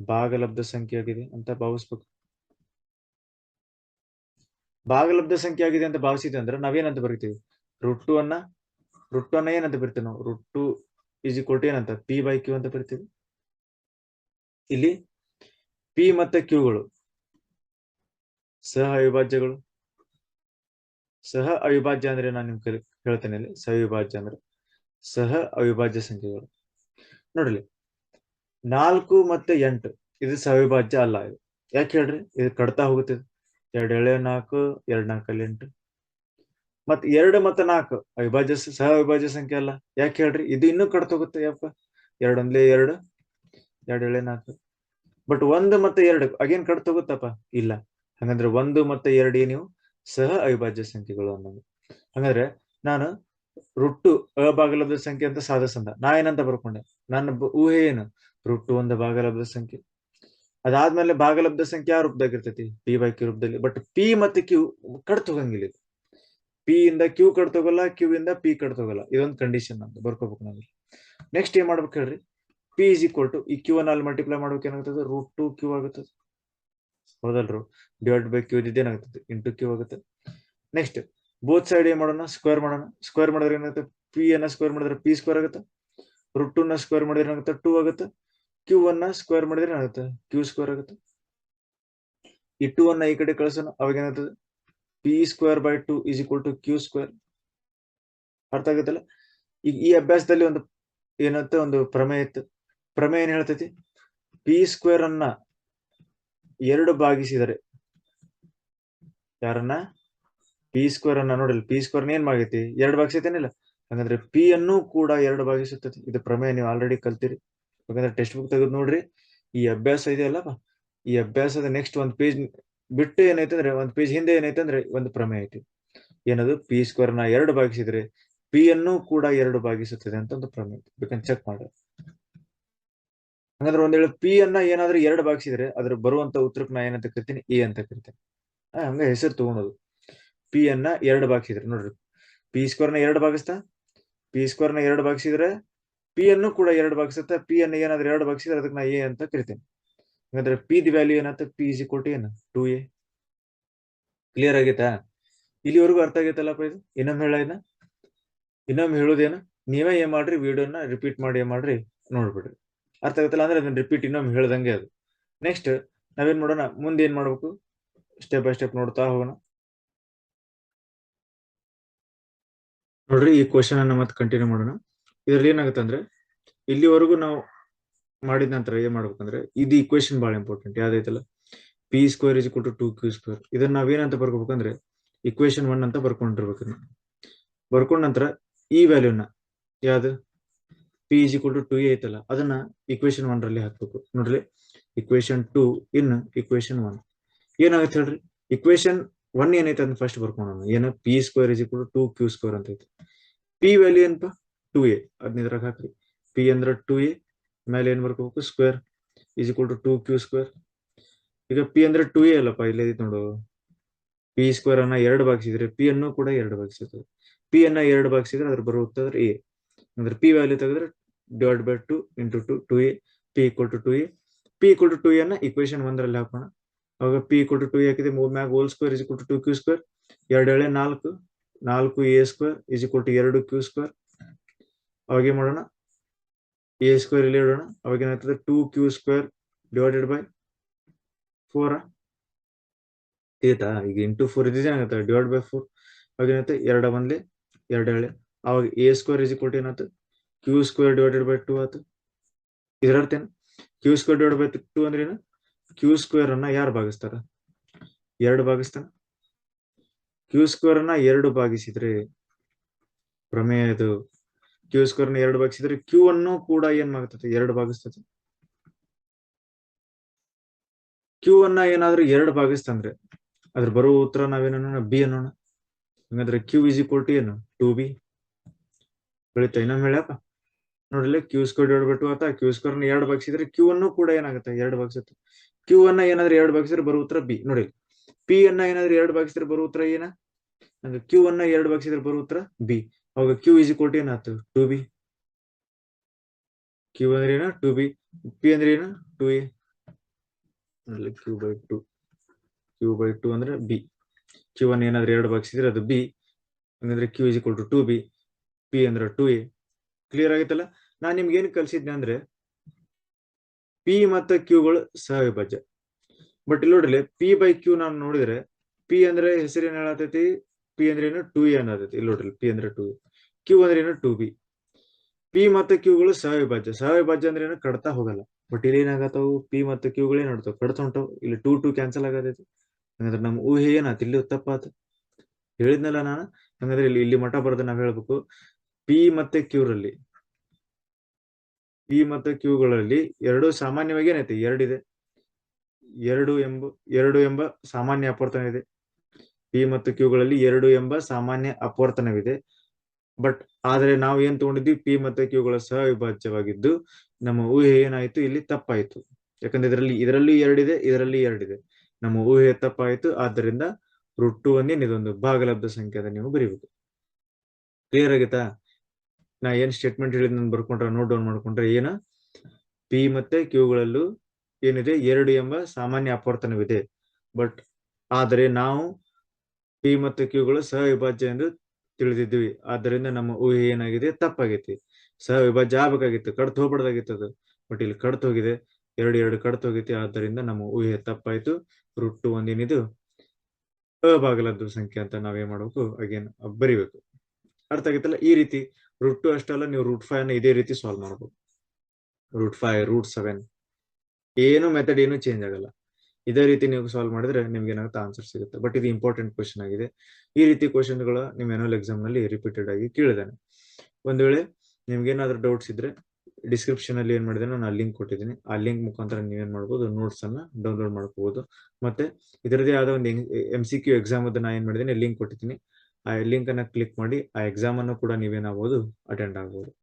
ಭಾಗಲಬ್ಧ ಸಂಖ್ಯೆ ಆಗಿದೆ ಅಂತ ಭಾವಿಸ್ಬೇಕು. ಭಾಗಲಬ್ಧ ಸಂಖ್ಯೆ ಆಗಿದೆ ಅಂತ ಭಾವಿಸಿದ್ವಿ ಅಂದ್ರೆ ನಾವೇನಂತ ಬರೀತೀವಿ? ರೂಟ್ ಟು ಅನ್ನ ರೂಟ್ ಟು ಅನ್ನ ಏನಂತ ಬರಿತೀವಿ ನಾವು? Root two is equal to ಏನಂತ? ಪಿ ಬೈ ಕ್ಯೂ ಅಂತ ಬರಿತೀವಿ ಇಲ್ಲಿ ಪಿ ಮತ್ತೆ ಕ್ಯೂಗಳು ಸಹ ಅವಿಭಾಜ್ಯಗಳು. ಸಹ ಅವಿಭಾಜ್ಯ ಅಂದ್ರೆ ನಾನು ನಿಮ್ಗೆ ಹೇಳ್ತೇನೆ ಇಲ್ಲಿ. ಸವಿಭಾಜ್ಯ ಅಂದ್ರೆ ಸಹ ಅವಿಭಾಜ್ಯ ಸಂಖ್ಯೆಗಳು. ನೋಡ್ರಿ. ನಾಲ್ಕು ಮತ್ತೆ ಎಂಟು. ಇದು ಸವಿಭಾಜ್ಯ ಅಲ್ಲ ಇದು. ಯಾಕೆ ಹೇಳ್ರಿ? ಇದು ಕಡ್ತಾ ಹೋಗುತ್ತೆ. ಎರಡು ಎಳೆ ನಾಲ್ಕು, ಎರಡ್ ನಾಲ್ಕಲ್ಲಿ ಎಂಟು. ಮತ್ ಎರಡು ಮತ್ತೆ ನಾಲ್ಕು. ಅವಿಭಾಜ್ಯ ಸಹ ಅವಿಭಾಜ್ಯ ಸಂಖ್ಯೆ ಅಲ್ಲ. ಯಾಕೆ ಹೇಳ್ರಿ? ಇದು ಇನ್ನೂ ಕಡ್ತ ಹೋಗುತ್ತೆ, ಯಪ್ಪ. ಎರಡೊಂದ್ಲೆ ಎರಡು ಎರಡು ಎಳೆ ನಾಲ್ಕು. ಬಟ್ ಒಂದು ಮತ್ತೆ ಎರಡು, ಅಗೇನ್ ಕಡ್ತ ಹೋಗುತ್ತಪ್ಪ? ಇಲ್ಲ. ಹಂಗಂದ್ರೆ ಒಂದು ಮತ್ತೆ ಎರಡು ನೀವು ಸಹ ಅವಿಭಾಜ್ಯ ಸಂಖ್ಯೆಗಳು ಅನ್ನೋದು. ಹಂಗಂದ್ರೆ ನಾನು ರುಟ್ಟು ಅಭಾಗಲಬ್ಧ ಸಂಖ್ಯೆ ಅಂತ ಸಾಧಿಸಂದ ನಾ ಏನಂತ ಬರ್ಕೊಂಡೆ? ನನ್ನ ಊಹೆ ಏನು? ರುಟ್ಟು ಒಂದು ಭಾಗಲಬ್ಧ ಸಂಖ್ಯೆ. ಅದಾದ್ಮೇಲೆ ಭಾಗಲಬ್ಧ ಸಂಖ್ಯೆ ಯಾವ ರೂಪದಾಗಿರ್ತೈತಿ ಪಿ ಬೈ ಕ್ಯೂ ರೂಪದಲ್ಲಿ. ಬಟ್ ಪಿ ಮತ್ತೆ ಕ್ಯೂ ಕಡ್ ತಗೊಂಗಿಲ್ಲ ಇದು. ಪಿ ಇಂದ ಕ್ಯೂ ಕಡ್ ತಗೋಲ್ಲ ಕ್ಯೂ ಇಂದ ಪಿ ಕಡ್ ತಗೋಲ್ಲ. ಇದೊಂದು ಕಂಡೀಷನ್ ಅಂತ ಬರ್ಕೋಬೇಕು ನಾವು ನೆಕ್ಸ್ಟ್ ಏನ್ ಮಾಡ್ಬೇಕು ಹೇಳ್ರಿ? ಪಿ ಇಸ್ ಈಕ್ವಲ್ ಟು ಈ ಕ್ಯೂ ಅನ್ನ ಅಲ್ಲಿ ಮಲ್ಟಿಪ್ಲೈ ಮಾಡ್ಬೇಕು ಏನಾಗ್ತದೆ? ರೂಟ್ ಟು ಕ್ಯೂ ಆಗುತ್ತದೆ. ಹೌದಲ್ರು? ಡಿವೈಡ್ ಬೈ ಕ್ಯೂ ಇದೇನಾಗ್ತದೆ ಇಂಟು ಕ್ಯೂ ಆಗುತ್ತೆ. ನೆಕ್ಸ್ಟ್ ಬೋತ್ ಸೈಡ್ ಏನ್ ಮಾಡೋಣ? ಸ್ಕ್ವೇರ್ ಮಾಡೋಣ. ಸ್ಕ್ವೇರ್ ಮಾಡಿದ್ರೆ ಏನಾಗುತ್ತೆ? ಪಿ ಅನ್ನ ಸ್ಕ್ವೇರ್ ಮಾಡಿದ್ರೆ ಪಿ ಸ್ಕ್ವೇರ್ ಆಗುತ್ತೆ. ರೂಟ್ ಟು ನ ಸ್ಕ್ವೇರ್ ಮಾಡಿದ್ರೆ ಏನಾಗುತ್ತೆ? ಟೂ ಆಗುತ್ತೆ. ಕ್ಯೂ ಅನ್ನ ಸ್ಕ್ವೇರ್ ಮಾಡಿದ್ರೆ ಏನಾಗುತ್ತೆ? ಕ್ಯೂ ಸ್ಕ್ವೇರ್ ಆಗುತ್ತೆ. ಈ ಟೂ ಅನ್ನ ಈ ಕಡೆ ಕಳಿಸೋಣ. ಅವಾಗ ಏನಾಗ್ತದೆ? P square by two is equal to Q square ಅರ್ಥ ಆಗುತ್ತಲ್ಲ? ಈಗ ಈ ಅಭ್ಯಾಸದಲ್ಲಿ ಒಂದು ಏನಂತ ಒಂದು ಪ್ರಮೇಯ ಇತ್ತು. ಪ್ರಮೇಯ ಏನ್ ಹೇಳ್ತೈತಿ? ಪಿ ಸ್ಕ್ವೇರ್ ಅನ್ನ ಎರಡು ಭಾಗಿಸಿದರೆ ಯಾರನ್ನ? ಪಿ ಸ್ಕ್ವೇರ್ ಅನ್ನ ನೋಡಿಲ್ಲ ಪಿ ಸ್ಕ್ವೇರ್ ಏನ್ ಮಾಡೈತಿ ಎರಡು ಭಾಗಿಸೈತೇನಿಲ್ಲ ಹಾಗಂದ್ರೆ ಪಿ ಅನ್ನು ಕೂಡ ಎರಡು ಭಾಗಿಸುತ್ತದೆ. ಇದು ಪ್ರಮೇಯ ನೀವು ಆಲ್ರೆಡಿ ಕಲ್ತಿರಿ. ಯಾಕಂದ್ರೆ ಟೆಕ್ಸ್ಟ್ ಬುಕ್ ತೆಗೆದು ನೋಡ್ರಿ. ಈ ಅಭ್ಯಾಸ ಇದೆಯಲ್ಲಪ್ಪ? ಈ ಅಭ್ಯಾಸದ ನೆಕ್ಸ್ಟ್ ಒಂದು ಪೇಜ್ ಬಿಟ್ಟು ಏನೈತೆ ಅಂದ್ರೆ ಒಂದ್ ಪೇಜ್ ಹಿಂದೆ ಏನೈತೆ ಅಂದ್ರೆ ಒಂದು ಪ್ರಮೇಯ ಐತಿ. ಏನದು? ಪಿ ಸ್ಕ್ವೇರ್ನ ಎರಡು ಭಾಗಿಸಿದ್ರೆ ಪಿ ಅನ್ನು ಕೂಡ ಎರಡು ಭಾಗಿಸುತ್ತದೆ ಅಂತ ಒಂದು ಪ್ರಮೇಯ ಐತಿ. ಬೇಕಂದ್ರೆ ಚೆಕ್ ಮಾಡಿ ಹಂಗಂದ್ರೆ ಒಂದ್ ಪಿ ಅನ್ನ ಏನಾದ್ರೂ ಎರಡು ಭಾಗಿಸಿದ್ರೆ ಅದ್ರ ಬರುವಂತ ಉತ್ತರಕ್ಕೆ ನಾ ಏನಂತ ಕರಿತೀನಿ? ಎ ಅಂತ ಕರಿತೀನಿ. ಹಂಗ ಹೆಸರು ತಗೊಳೋದು ಪಿ ಅನ್ನ ಎರಡು ಭಾಗಿಸಿದ್ರೆ ನೋಡ್ರಿ. ಪಿ ಸ್ಕ್ವೇರ್ನ ಎರಡು ಭಾಗಿಸ್ತಾ? ಪಿ ಸ್ಕ್ವೇರ್ನ ಎರಡು ಭಾಗಿಸಿದ್ರೆ ಪಿ ಅನ್ನು ಕೂಡ ಎರಡು ಭಾಗಿಸುತ್ತೆ ಪಿ ಅನ್ನ ಏನಾದ್ರೂ ಎರಡು ಭಾಗಿಸಿದ್ರೆ ಅದಕ್ಕೆ ನಾ ಎ ಅಂತ ಕರಿತೀನಿ. ಹಾಗಾದ್ರೆ ಪಿ ದಿ ವ್ಯಾಲ್ಯೂ ಏನಂತ ಪಿ ಇಸ್ ಇಕ್ವಲ್ ಟು ಏನು? ಟೂ ಎ ಕ್ಲಿಯರ್ ಆಗೈತಾ? ಇಲ್ಲಿವರೆಗೂ ಅರ್ಥ ಆಗೈತಲ್ಲಪ್ಪ ಇದು? ಇನ್ನೊಮ್ಮೆ ಹೇಳ ಇನ್ನೊಮ್ಮೆ ಹೇಳೋದೇನು? ನೀವೇ ಏನ್ ಮಾಡ್ರಿ? ವಿಡಿಯೋನ ರಿಪೀಟ್ ಮಾಡಿ ಏನ್ ಮಾಡ್ರಿ? ನೋಡ್ಬಿಡ್ರಿ. ಅರ್ಥ ಆಗತ್ತಲ್ಲ ಅಂದ್ರೆ ಅದನ್ನ ರಿಪೀಟ್ ಇನ್ನೊಮ್ಮೆ ಹೇಳ್ದಂಗೆ ಅದು. ನೆಕ್ಸ್ಟ್ ನಾವೇನ್ ಮಾಡೋಣ? ಮುಂದೆ ಏನ್ ಮಾಡ್ಬೇಕು? ಸ್ಟೆಪ್ ಬೈ ಸ್ಟೆಪ್ ನೋಡ್ತಾ ಹೋಗೋಣ. ನೋಡ್ರಿ, ಈ ಕ್ವಶನ್ ಅನ್ನ ಮತ್ತೆ ಕಂಟಿನ್ಯೂ ಮಾಡೋಣ. ಇದ್ರಲ್ಲಿ ಏನಾಗುತ್ತೆ ಅಂದ್ರೆ, ಇಲ್ಲಿವರೆಗೂ ನಾವು ಮಾಡಿದ ನಂತರ ಏನ್ ಮಾಡ್ಬೇಕಂದ್ರೆ ಇದು ಇಕ್ವೇಶನ್ ಬಹಳ important ಯಾವ್ದೈತಲ್ಲ P square is to two Q square ಇದನ್ನ ನಾವೇನಂತ ಬರ್ಕೋಬೇಕಂದ್ರೆ ಇಕ್ವೇಶನ್ ಒನ್ ಅಂತ ಬರ್ಕೊಂಡಿರ್ಬೇಕು. ಬರ್ಕೊಂಡ ನಂತರ ಈ ವ್ಯಾಲ್ಯೂನ ಯಾವ್ದು? ಪಿ ಇಸ್ ಟು ಟು ಐತಲ್ಲ, ಅದನ್ನ ಇಕ್ವೇಶನ್ ಒನ್ ರಲ್ಲಿ ಹಾಕ್ಬೇಕು. ನೋಡ್ರಿ equation two in equation one ಏನಾಗುತ್ತೆ ಹೇಳ್ರಿ? ಇಕ್ವೇಶನ್ ಒನ್ ಏನೈತೆ ಅದನ್ನ ಫಸ್ಟ್ ಬರ್ಕೊಂಡು ಏನ? P square is to two Q square ಅಂತ ಐತಿ. ಪಿ ವ್ಯಾಲ್ಯೂ ಏನಪ್ಪ? Two A. ಅದನ್ನ ಇದ್ರಾಗ ಹಾಕ್ರಿ. ಪಿ ಅಂದ್ರೆ ಟೂ ಎ ಮೇಲೆ ಏನ್ ಬರ್ಕೋಬೇಕು square is equal to two Q square ಈಗ ಪಿ ಅಂದ್ರೆ ಟೂ ಎ ಅಲ್ಲಪ್ಪ, ಇಲ್ಲೇ ನೋಡು. ಪಿ ಸ್ಕ್ವೇರ್ ಅನ್ನ ಎರಡು ಭಾಗಿಸಿದ್ರೆ ಪಿ ಅನ್ನು ಕೂಡ ಎರಡು ಭಾಗಿಸುತ್ತದೆ. ಪಿ ಅನ್ನ ಎರಡು ಭಾಗಿಸಿದ್ರೆ ಅದ್ರ ಬರೋ ಉತ್ತರ ಎ ಅಂದ್ರೆ ಪಿ ವ್ಯಾಲ್ಯೂ ತೆಗೆದ್ರೆ divide by two into two two A P equal to two A P equal to two ಅನ್ನ ಇಕ್ವೇಶನ್ ಒಂದರಲ್ಲಿ ಹಾಕೋಣ. ಅವಾಗ ಪಿ ಈಕ್ವಲ್ ಟು ಟು ಹಾಕಿದೆ ಮೂರ್ ಮ್ಯಾಗ್ whole square is to two Q square ಎರಡು ಎಳೆ ನಾಲ್ಕು. ನಾಲ್ಕು A square is equal to ಎರಡು ಕ್ಯೂ ಸ್ಕ್ವೇರ್ ಅವಾಗ ಮಾಡೋಣ? ಎ ಸ್ಕ್ವೇರ್ ಇಲ್ಲಿ ಇಡೋಣ. ಅವಾಗ ಏನಾಗ್ತದೆ? Two Q square divided by four ಆಯ್ತಾ ಈಗ ಇಂಟು ಫೋರ್ ಇದ್ರೆ ಏನಾಗುತ್ತೆ? ಡಿವೈಡ್ ಬೈ ಫೋರ್ ಅವಾಗ ಏನಾಗುತ್ತೆ? ಎರಡ ಬಂದ್ಲಿ, ಎರಡು ಹೇಳಿ ಅವಾಗ A square is equal to ಏನಾಯ್ತು Q square divided by two ಆಯ್ತು ಇದರ ಅರ್ಥ Q square divide by two ಅಂದ್ರೆ ಏನು? ಕ್ಯೂ ಸ್ಕ್ವೇರ್ ಅನ್ನ ಯಾರು ಭಾಗಿಸ್ತಾರ? ಎರಡು ಭಾಗಿಸ್ತಾನ. ಕ್ಯೂ ಸ್ಕ್ವೇರ್ ಅನ್ನ ಎರಡು ಭಾಗಿಸಿದ್ರೆ ಪ್ರಮೇಯ ಇದು ಕ್ಯೂ ಸ್ಕ್ವೇರ್ನ ಎರಡು ಭಾಗಿಸಿದ್ರೆ ಕ್ಯೂ ಅನ್ನು ಕೂಡ ಏನ್ ಮಾಡ್ತದೆ ಎರಡು ಭಾಗಿಸ್ತದೆ. ಕ್ಯೂ ಅನ್ನ ಏನಾದ್ರೂ ಎರಡು ಭಾಗಿಸ್ತಂದ್ರೆ ಅದ್ರ ಬರೋ ಉತ್ತರ ನಾವೇನೋಣ ಬಿ ಅನ್ನೋಣ. ಹಂಗಂದ್ರೆ ಕ್ಯೂ ಇಸ್ ಈಕ್ವಲ್ ಟು ಏನು? ಟು ಬಿ ಬೆಳೀತ ಇನ್ನೊಮ್ಮೆ ಹೇಳಪ್ಪ ನೋಡ್ರಿ ಕ್ಯೂ ಸ್ಕ್ವೇರ್ ಡಿವೈಡ್ ಬಿಟ್ಟು ಆತ. ಕ್ಯೂ ನ ಎರಡು ಭಾಗಿಸಿದ್ರೆ ಕ್ಯೂ ಅನ್ನು ಕೂಡ ಏನಾಗುತ್ತೆ? ಎರಡು ಭಾಗಿಸುತ್ತೆ. ಕ್ಯೂ ಅನ್ನ ಏನಾದ್ರೂ ಎರಡು ಭಾಗಿಸಿದ್ರೆ ಬರೋ ಉತ್ತರ ಬಿ ನೋಡಿ ಪಿ ಅನ್ನ ಏನಾದ್ರೂ ಎರಡು ಭಾಗಿಸಿದ್ರೆ ಬರೋ ಉತ್ತರ ಏನ? ಕ್ಯೂ ಅನ್ನ ಎರಡು ಭಾಗಿಸಿದ್ರೆ ಬರೋ ಉತ್ತರ ಬಿ ಅವಾಗ ಕ್ಯೂ ಈಸ್ ಈಕ್ವಲ್ ಟು ಏನಾಯ್ತು ಟು ಬಿ ಕ್ಯೂ ಅಂದ್ರೆ ಏನ? ಟು ಬಿ ಪಿ ಅಂದ್ರೆ ಏನ? Two A Q by two Q by two ಅಂದ್ರೆ ಬಿ ಕ್ಯೂ ಒನ್ ಏನಾದ್ರೂ ಎರಡು ಭಾಗಿಸಿದ್ರೆ ಅದು ಬಿ ಹಂಗಂದ್ರೆ Q is equal to two B P ಅಂದ್ರೆ ಟು ಎ ಕ್ಲಿಯರ್ ಆಗೈತಲ್ಲ? ನಾನು ನಿಮ್ಗೆ ಏನ್ ಕಲ್ಸಿದ್ನೆ ಅಂದ್ರೆ ಪಿ ಮತ್ತು ಕ್ಯೂಗಳು ಸಹವಿಭಾಜ್ಯ. ಬಟ್ ಇಲ್ಲಿ ನೋಡ್ರಿ ಪಿ ಬೈ ಕ್ಯೂ ನಾನು ನೋಡಿದ್ರೆ ಪಿ ಅಂದ್ರೆ ಹೆಸರು ಏನ್ ಹೇಳತೈತಿ? ಪಿ ಅಂದ್ರೆ ಏನು? ಟು ಎ ಅನ್ನತೈತಿ ಇಲ್ಲಿ ನೋಡ್ರಿ ಪಿ ಅಂದ್ರೆ ಟು ಕ್ಯೂ ಅಂದ್ರೆ ಏನು? ಟು ಬಿ ಪಿ ಮತ್ತು ಕ್ಯೂಗಳು ಸಹವಿಭಾಜ್ಯ ಸಹವಿಭಾಜ್ಯ ಅಂದ್ರೆ ಏನು? ಕಡ್ತಾ ಹೋಗಲ್ಲ. ಬಟ್ ಇಲ್ಲಿ ಏನಾಗತ್ತವು? ಪಿ ಮತ್ತು ಕ್ಯೂಗಳು ಏನ್ ಮಾಡ್ತಾವ ಕಡ್ತಾ ಹೊಂಟವು ಇಲ್ಲಿ ಟೂ ಟು ಕ್ಯಾನ್ಸಲ್ ಆಗತೈತಿ. ಹಂಗಂದ್ರೆ ನಮ್ಮ ಊಹೆ ಏನಾಯ್ತು ಇಲ್ಲಿ ತಪ್ಪಾತು ಹೇಳಿದ್ನಲ್ಲ ನಾನು. ಹಂಗಂದ್ರೆ ಇಲ್ಲಿ ಇಲ್ಲಿ ಮಠ ಬರ್ದ ನಾವ್ ಹೇಳ್ಬೇಕು. ಪಿ ಮತ್ತೆ ಕ್ಯೂರಲ್ಲಿ ಪಿ ಮತ್ತು ಕ್ಯೂಗಳಲ್ಲಿ ಎರಡು ಸಾಮಾನ್ಯವಾಗಿ ಏನೈತಿ? ಎರಡಿದೆ ಎರಡು ಎಂಬ ಎರಡು ಎಂಬ ಸಾಮಾನ್ಯ ಅಪವರ್ತನ ಇದೆ ಪಿ ಮತ್ತು ಕ್ಯೂಗಳಲ್ಲಿ ಎರಡು ಎಂಬ ಸಾಮಾನ್ಯ ಅಪವರ್ತನವಿದೆ. ಬಟ್ ಆದ್ರೆ ನಾವು ಏನ್ ತಗೊಂಡಿದ್ವಿ? ಪಿ ಮತ್ತೆ ಕ್ಯೂಗಳ ಸಹವಿಭಾಜ್ಯವಾಗಿದ್ದು ನಮ್ಮ ಊಹೆ ಏನಾಯ್ತು? ಇಲ್ಲಿ ತಪ್ಪಾಯ್ತು. ಯಾಕಂದ್ರೆ ಇದರಲ್ಲಿ ಇದರಲ್ಲಿ ಎರಡಿದೆ ಇದರಲ್ಲಿ ಎರಡಿದೆ. ನಮ್ಮ ಊಹೆ ತಪ್ಪಾಯ್ತು. ಆದ್ದರಿಂದ ರೂಟ್ ಟು ಒಂದೇನ್ ಇದೊಂದು ಭಾಗಲಬ್ಧ ಸಂಖ್ಯೆ ಅಂತ ನೀವು ಬರೀಬೇಕು. ಕ್ಲಿಯರ್ ಆಗೈತಾ? ನಾ ಏನ್ ಸ್ಟೇಟ್ಮೆಂಟ್ ಹೇಳಿದ್ ನಾನು ಬರ್ಕೊಂಡ್ರೆ ನೋಟ್ ಡೌನ್ ಮಾಡ್ಕೊಂಡ್ರೆ ಏನ? ಪಿ ಮತ್ತೆ ಕ್ಯೂಗಳಲ್ಲೂ ಏನಿದೆ? ಎರಡು ಎಂಬ ಸಾಮಾನ್ಯ ಅಪವರ್ತನವಿದೆ. ಬಟ್ ಆದರೆ ನಾವು ಪಿ ಮತ್ತು ಕ್ಯೂಗಳು ಸಹವಿಭಾಜ್ಯ ಎಂದು ತಿಳಿದಿದ್ವಿ. ಆದ್ದರಿಂದ ನಮ್ಮ ಊಹೆ ಏನಾಗಿದೆ? ತಪ್ಪಾಗೈತಿ. ಸಹವಿಭಾಜ್ಯ ಆಗ್ಬೇಕಾಗಿತ್ತು ಕಡ್ತು ಹೋಗ್ಬಾರ್ದಾಗಿತ್ತು ಅದು. ಬಟ್ ಇಲ್ಲಿ ಕಡ್ತು ಹೋಗಿದೆ. ಎರಡು ಎರಡು ಕಡ್ತು ಹೋಗೈತಿ. ಆದ್ದರಿಂದ ನಮ್ಮ ಊಹೆ ತಪ್ಪಾಯ್ತು. ರೂಟ್ ಟು ಒಂದೇನಿದು ಅಬಾಗಲದ್ದು ಸಂಖ್ಯೆ ಅಂತ ನಾವೇನ್ ಮಾಡ್ಬೇಕು? ಅಗೇನ್ ಬರಿಬೇಕು. ಅರ್ಥ ಆಗೈತಲ್ಲ? ಈ ರೀತಿ ರೂಟ್ ಟು ಅಷ್ಟಲ್ಲ ನೀವು ರೂಟ್ ಫೈವ್ ಅನ್ನ ಇದೇ ರೀತಿ ಸಾಲ್ವ್ ಮಾಡ್ಬೋದು. Root five, root seven. ಏನು ಮೆಥಡ್ ಏನು ಚೇಂಜ್ ಆಗಲ್ಲ. ಇದೇ ರೀತಿ ನೀವು ಸಾಲ್ವ್ ಮಾಡಿದ್ರೆ ನಿಮ್ಗೆ ಏನಾಗುತ್ತೆ ಆನ್ಸರ್ ಸಿಗುತ್ತೆ. ಬಟ್ ಇದು ಇಂಪಾರ್ಟೆಂಟ್ ಕ್ವಶನ್ ಆಗಿದೆ. ಈ ರೀತಿ ಕ್ವಶನ್ಗಳು ನಿಮ್ಮ ಎನ್ಯುವಲ್ ಎಕ್ಸಾಮ್ನಲ್ಲಿ ರಿಪೀಟೆಡ್ ಆಗಿ ಕೇಳಿದಾನೆ ಒಂದ್ ವೇಳೆ ನಿಮ್ಗೆ ಏನಾದ್ರು ಡೌಟ್ಸ್ ಇದ್ರೆ ಡಿಸ್ಕ್ರಿಪ್ಷನ್ ಅಲ್ಲಿ ಏನ್ ಮಾಡಿದೆ ನಾನು ಲಿಂಕ್ ಕೊಟ್ಟಿದ್ದೀನಿ. ಆ ಲಿಂಕ್ ಮುಖಾಂತರ ನೀವೇನ್ ಮಾಡ್ಬೋದು ನೋಟ್ಸ್ ಅನ್ನ ಡೌನ್ಲೋಡ್ ಮಾಡ್ಕೋಬಹುದು ಮತ್ತೆ ಇದರದೇ ಆದ ಒಂದು ಎಂ ಸಿ ಕ್ಯೂ ಎಕ್ಸಾಮ್ ಅದನ್ನ ನಾ ಏನ್ ಮಾಡಿದೀನಿ ಲಿಂಕ್ ಕೊಟ್ಟಿದ್ದೀನಿ. ಆ ಲಿಂಕ್ ಅನ್ನ ಕ್ಲಿಕ್ ಮಾಡಿ ಆ ಎಕ್ಸಾಮ್ ಅನ್ನು ಕೂಡ ನೀವೇನಾಗಬಹುದು ಅಟೆಂಡ್ ಆಗ್ಬೋದು.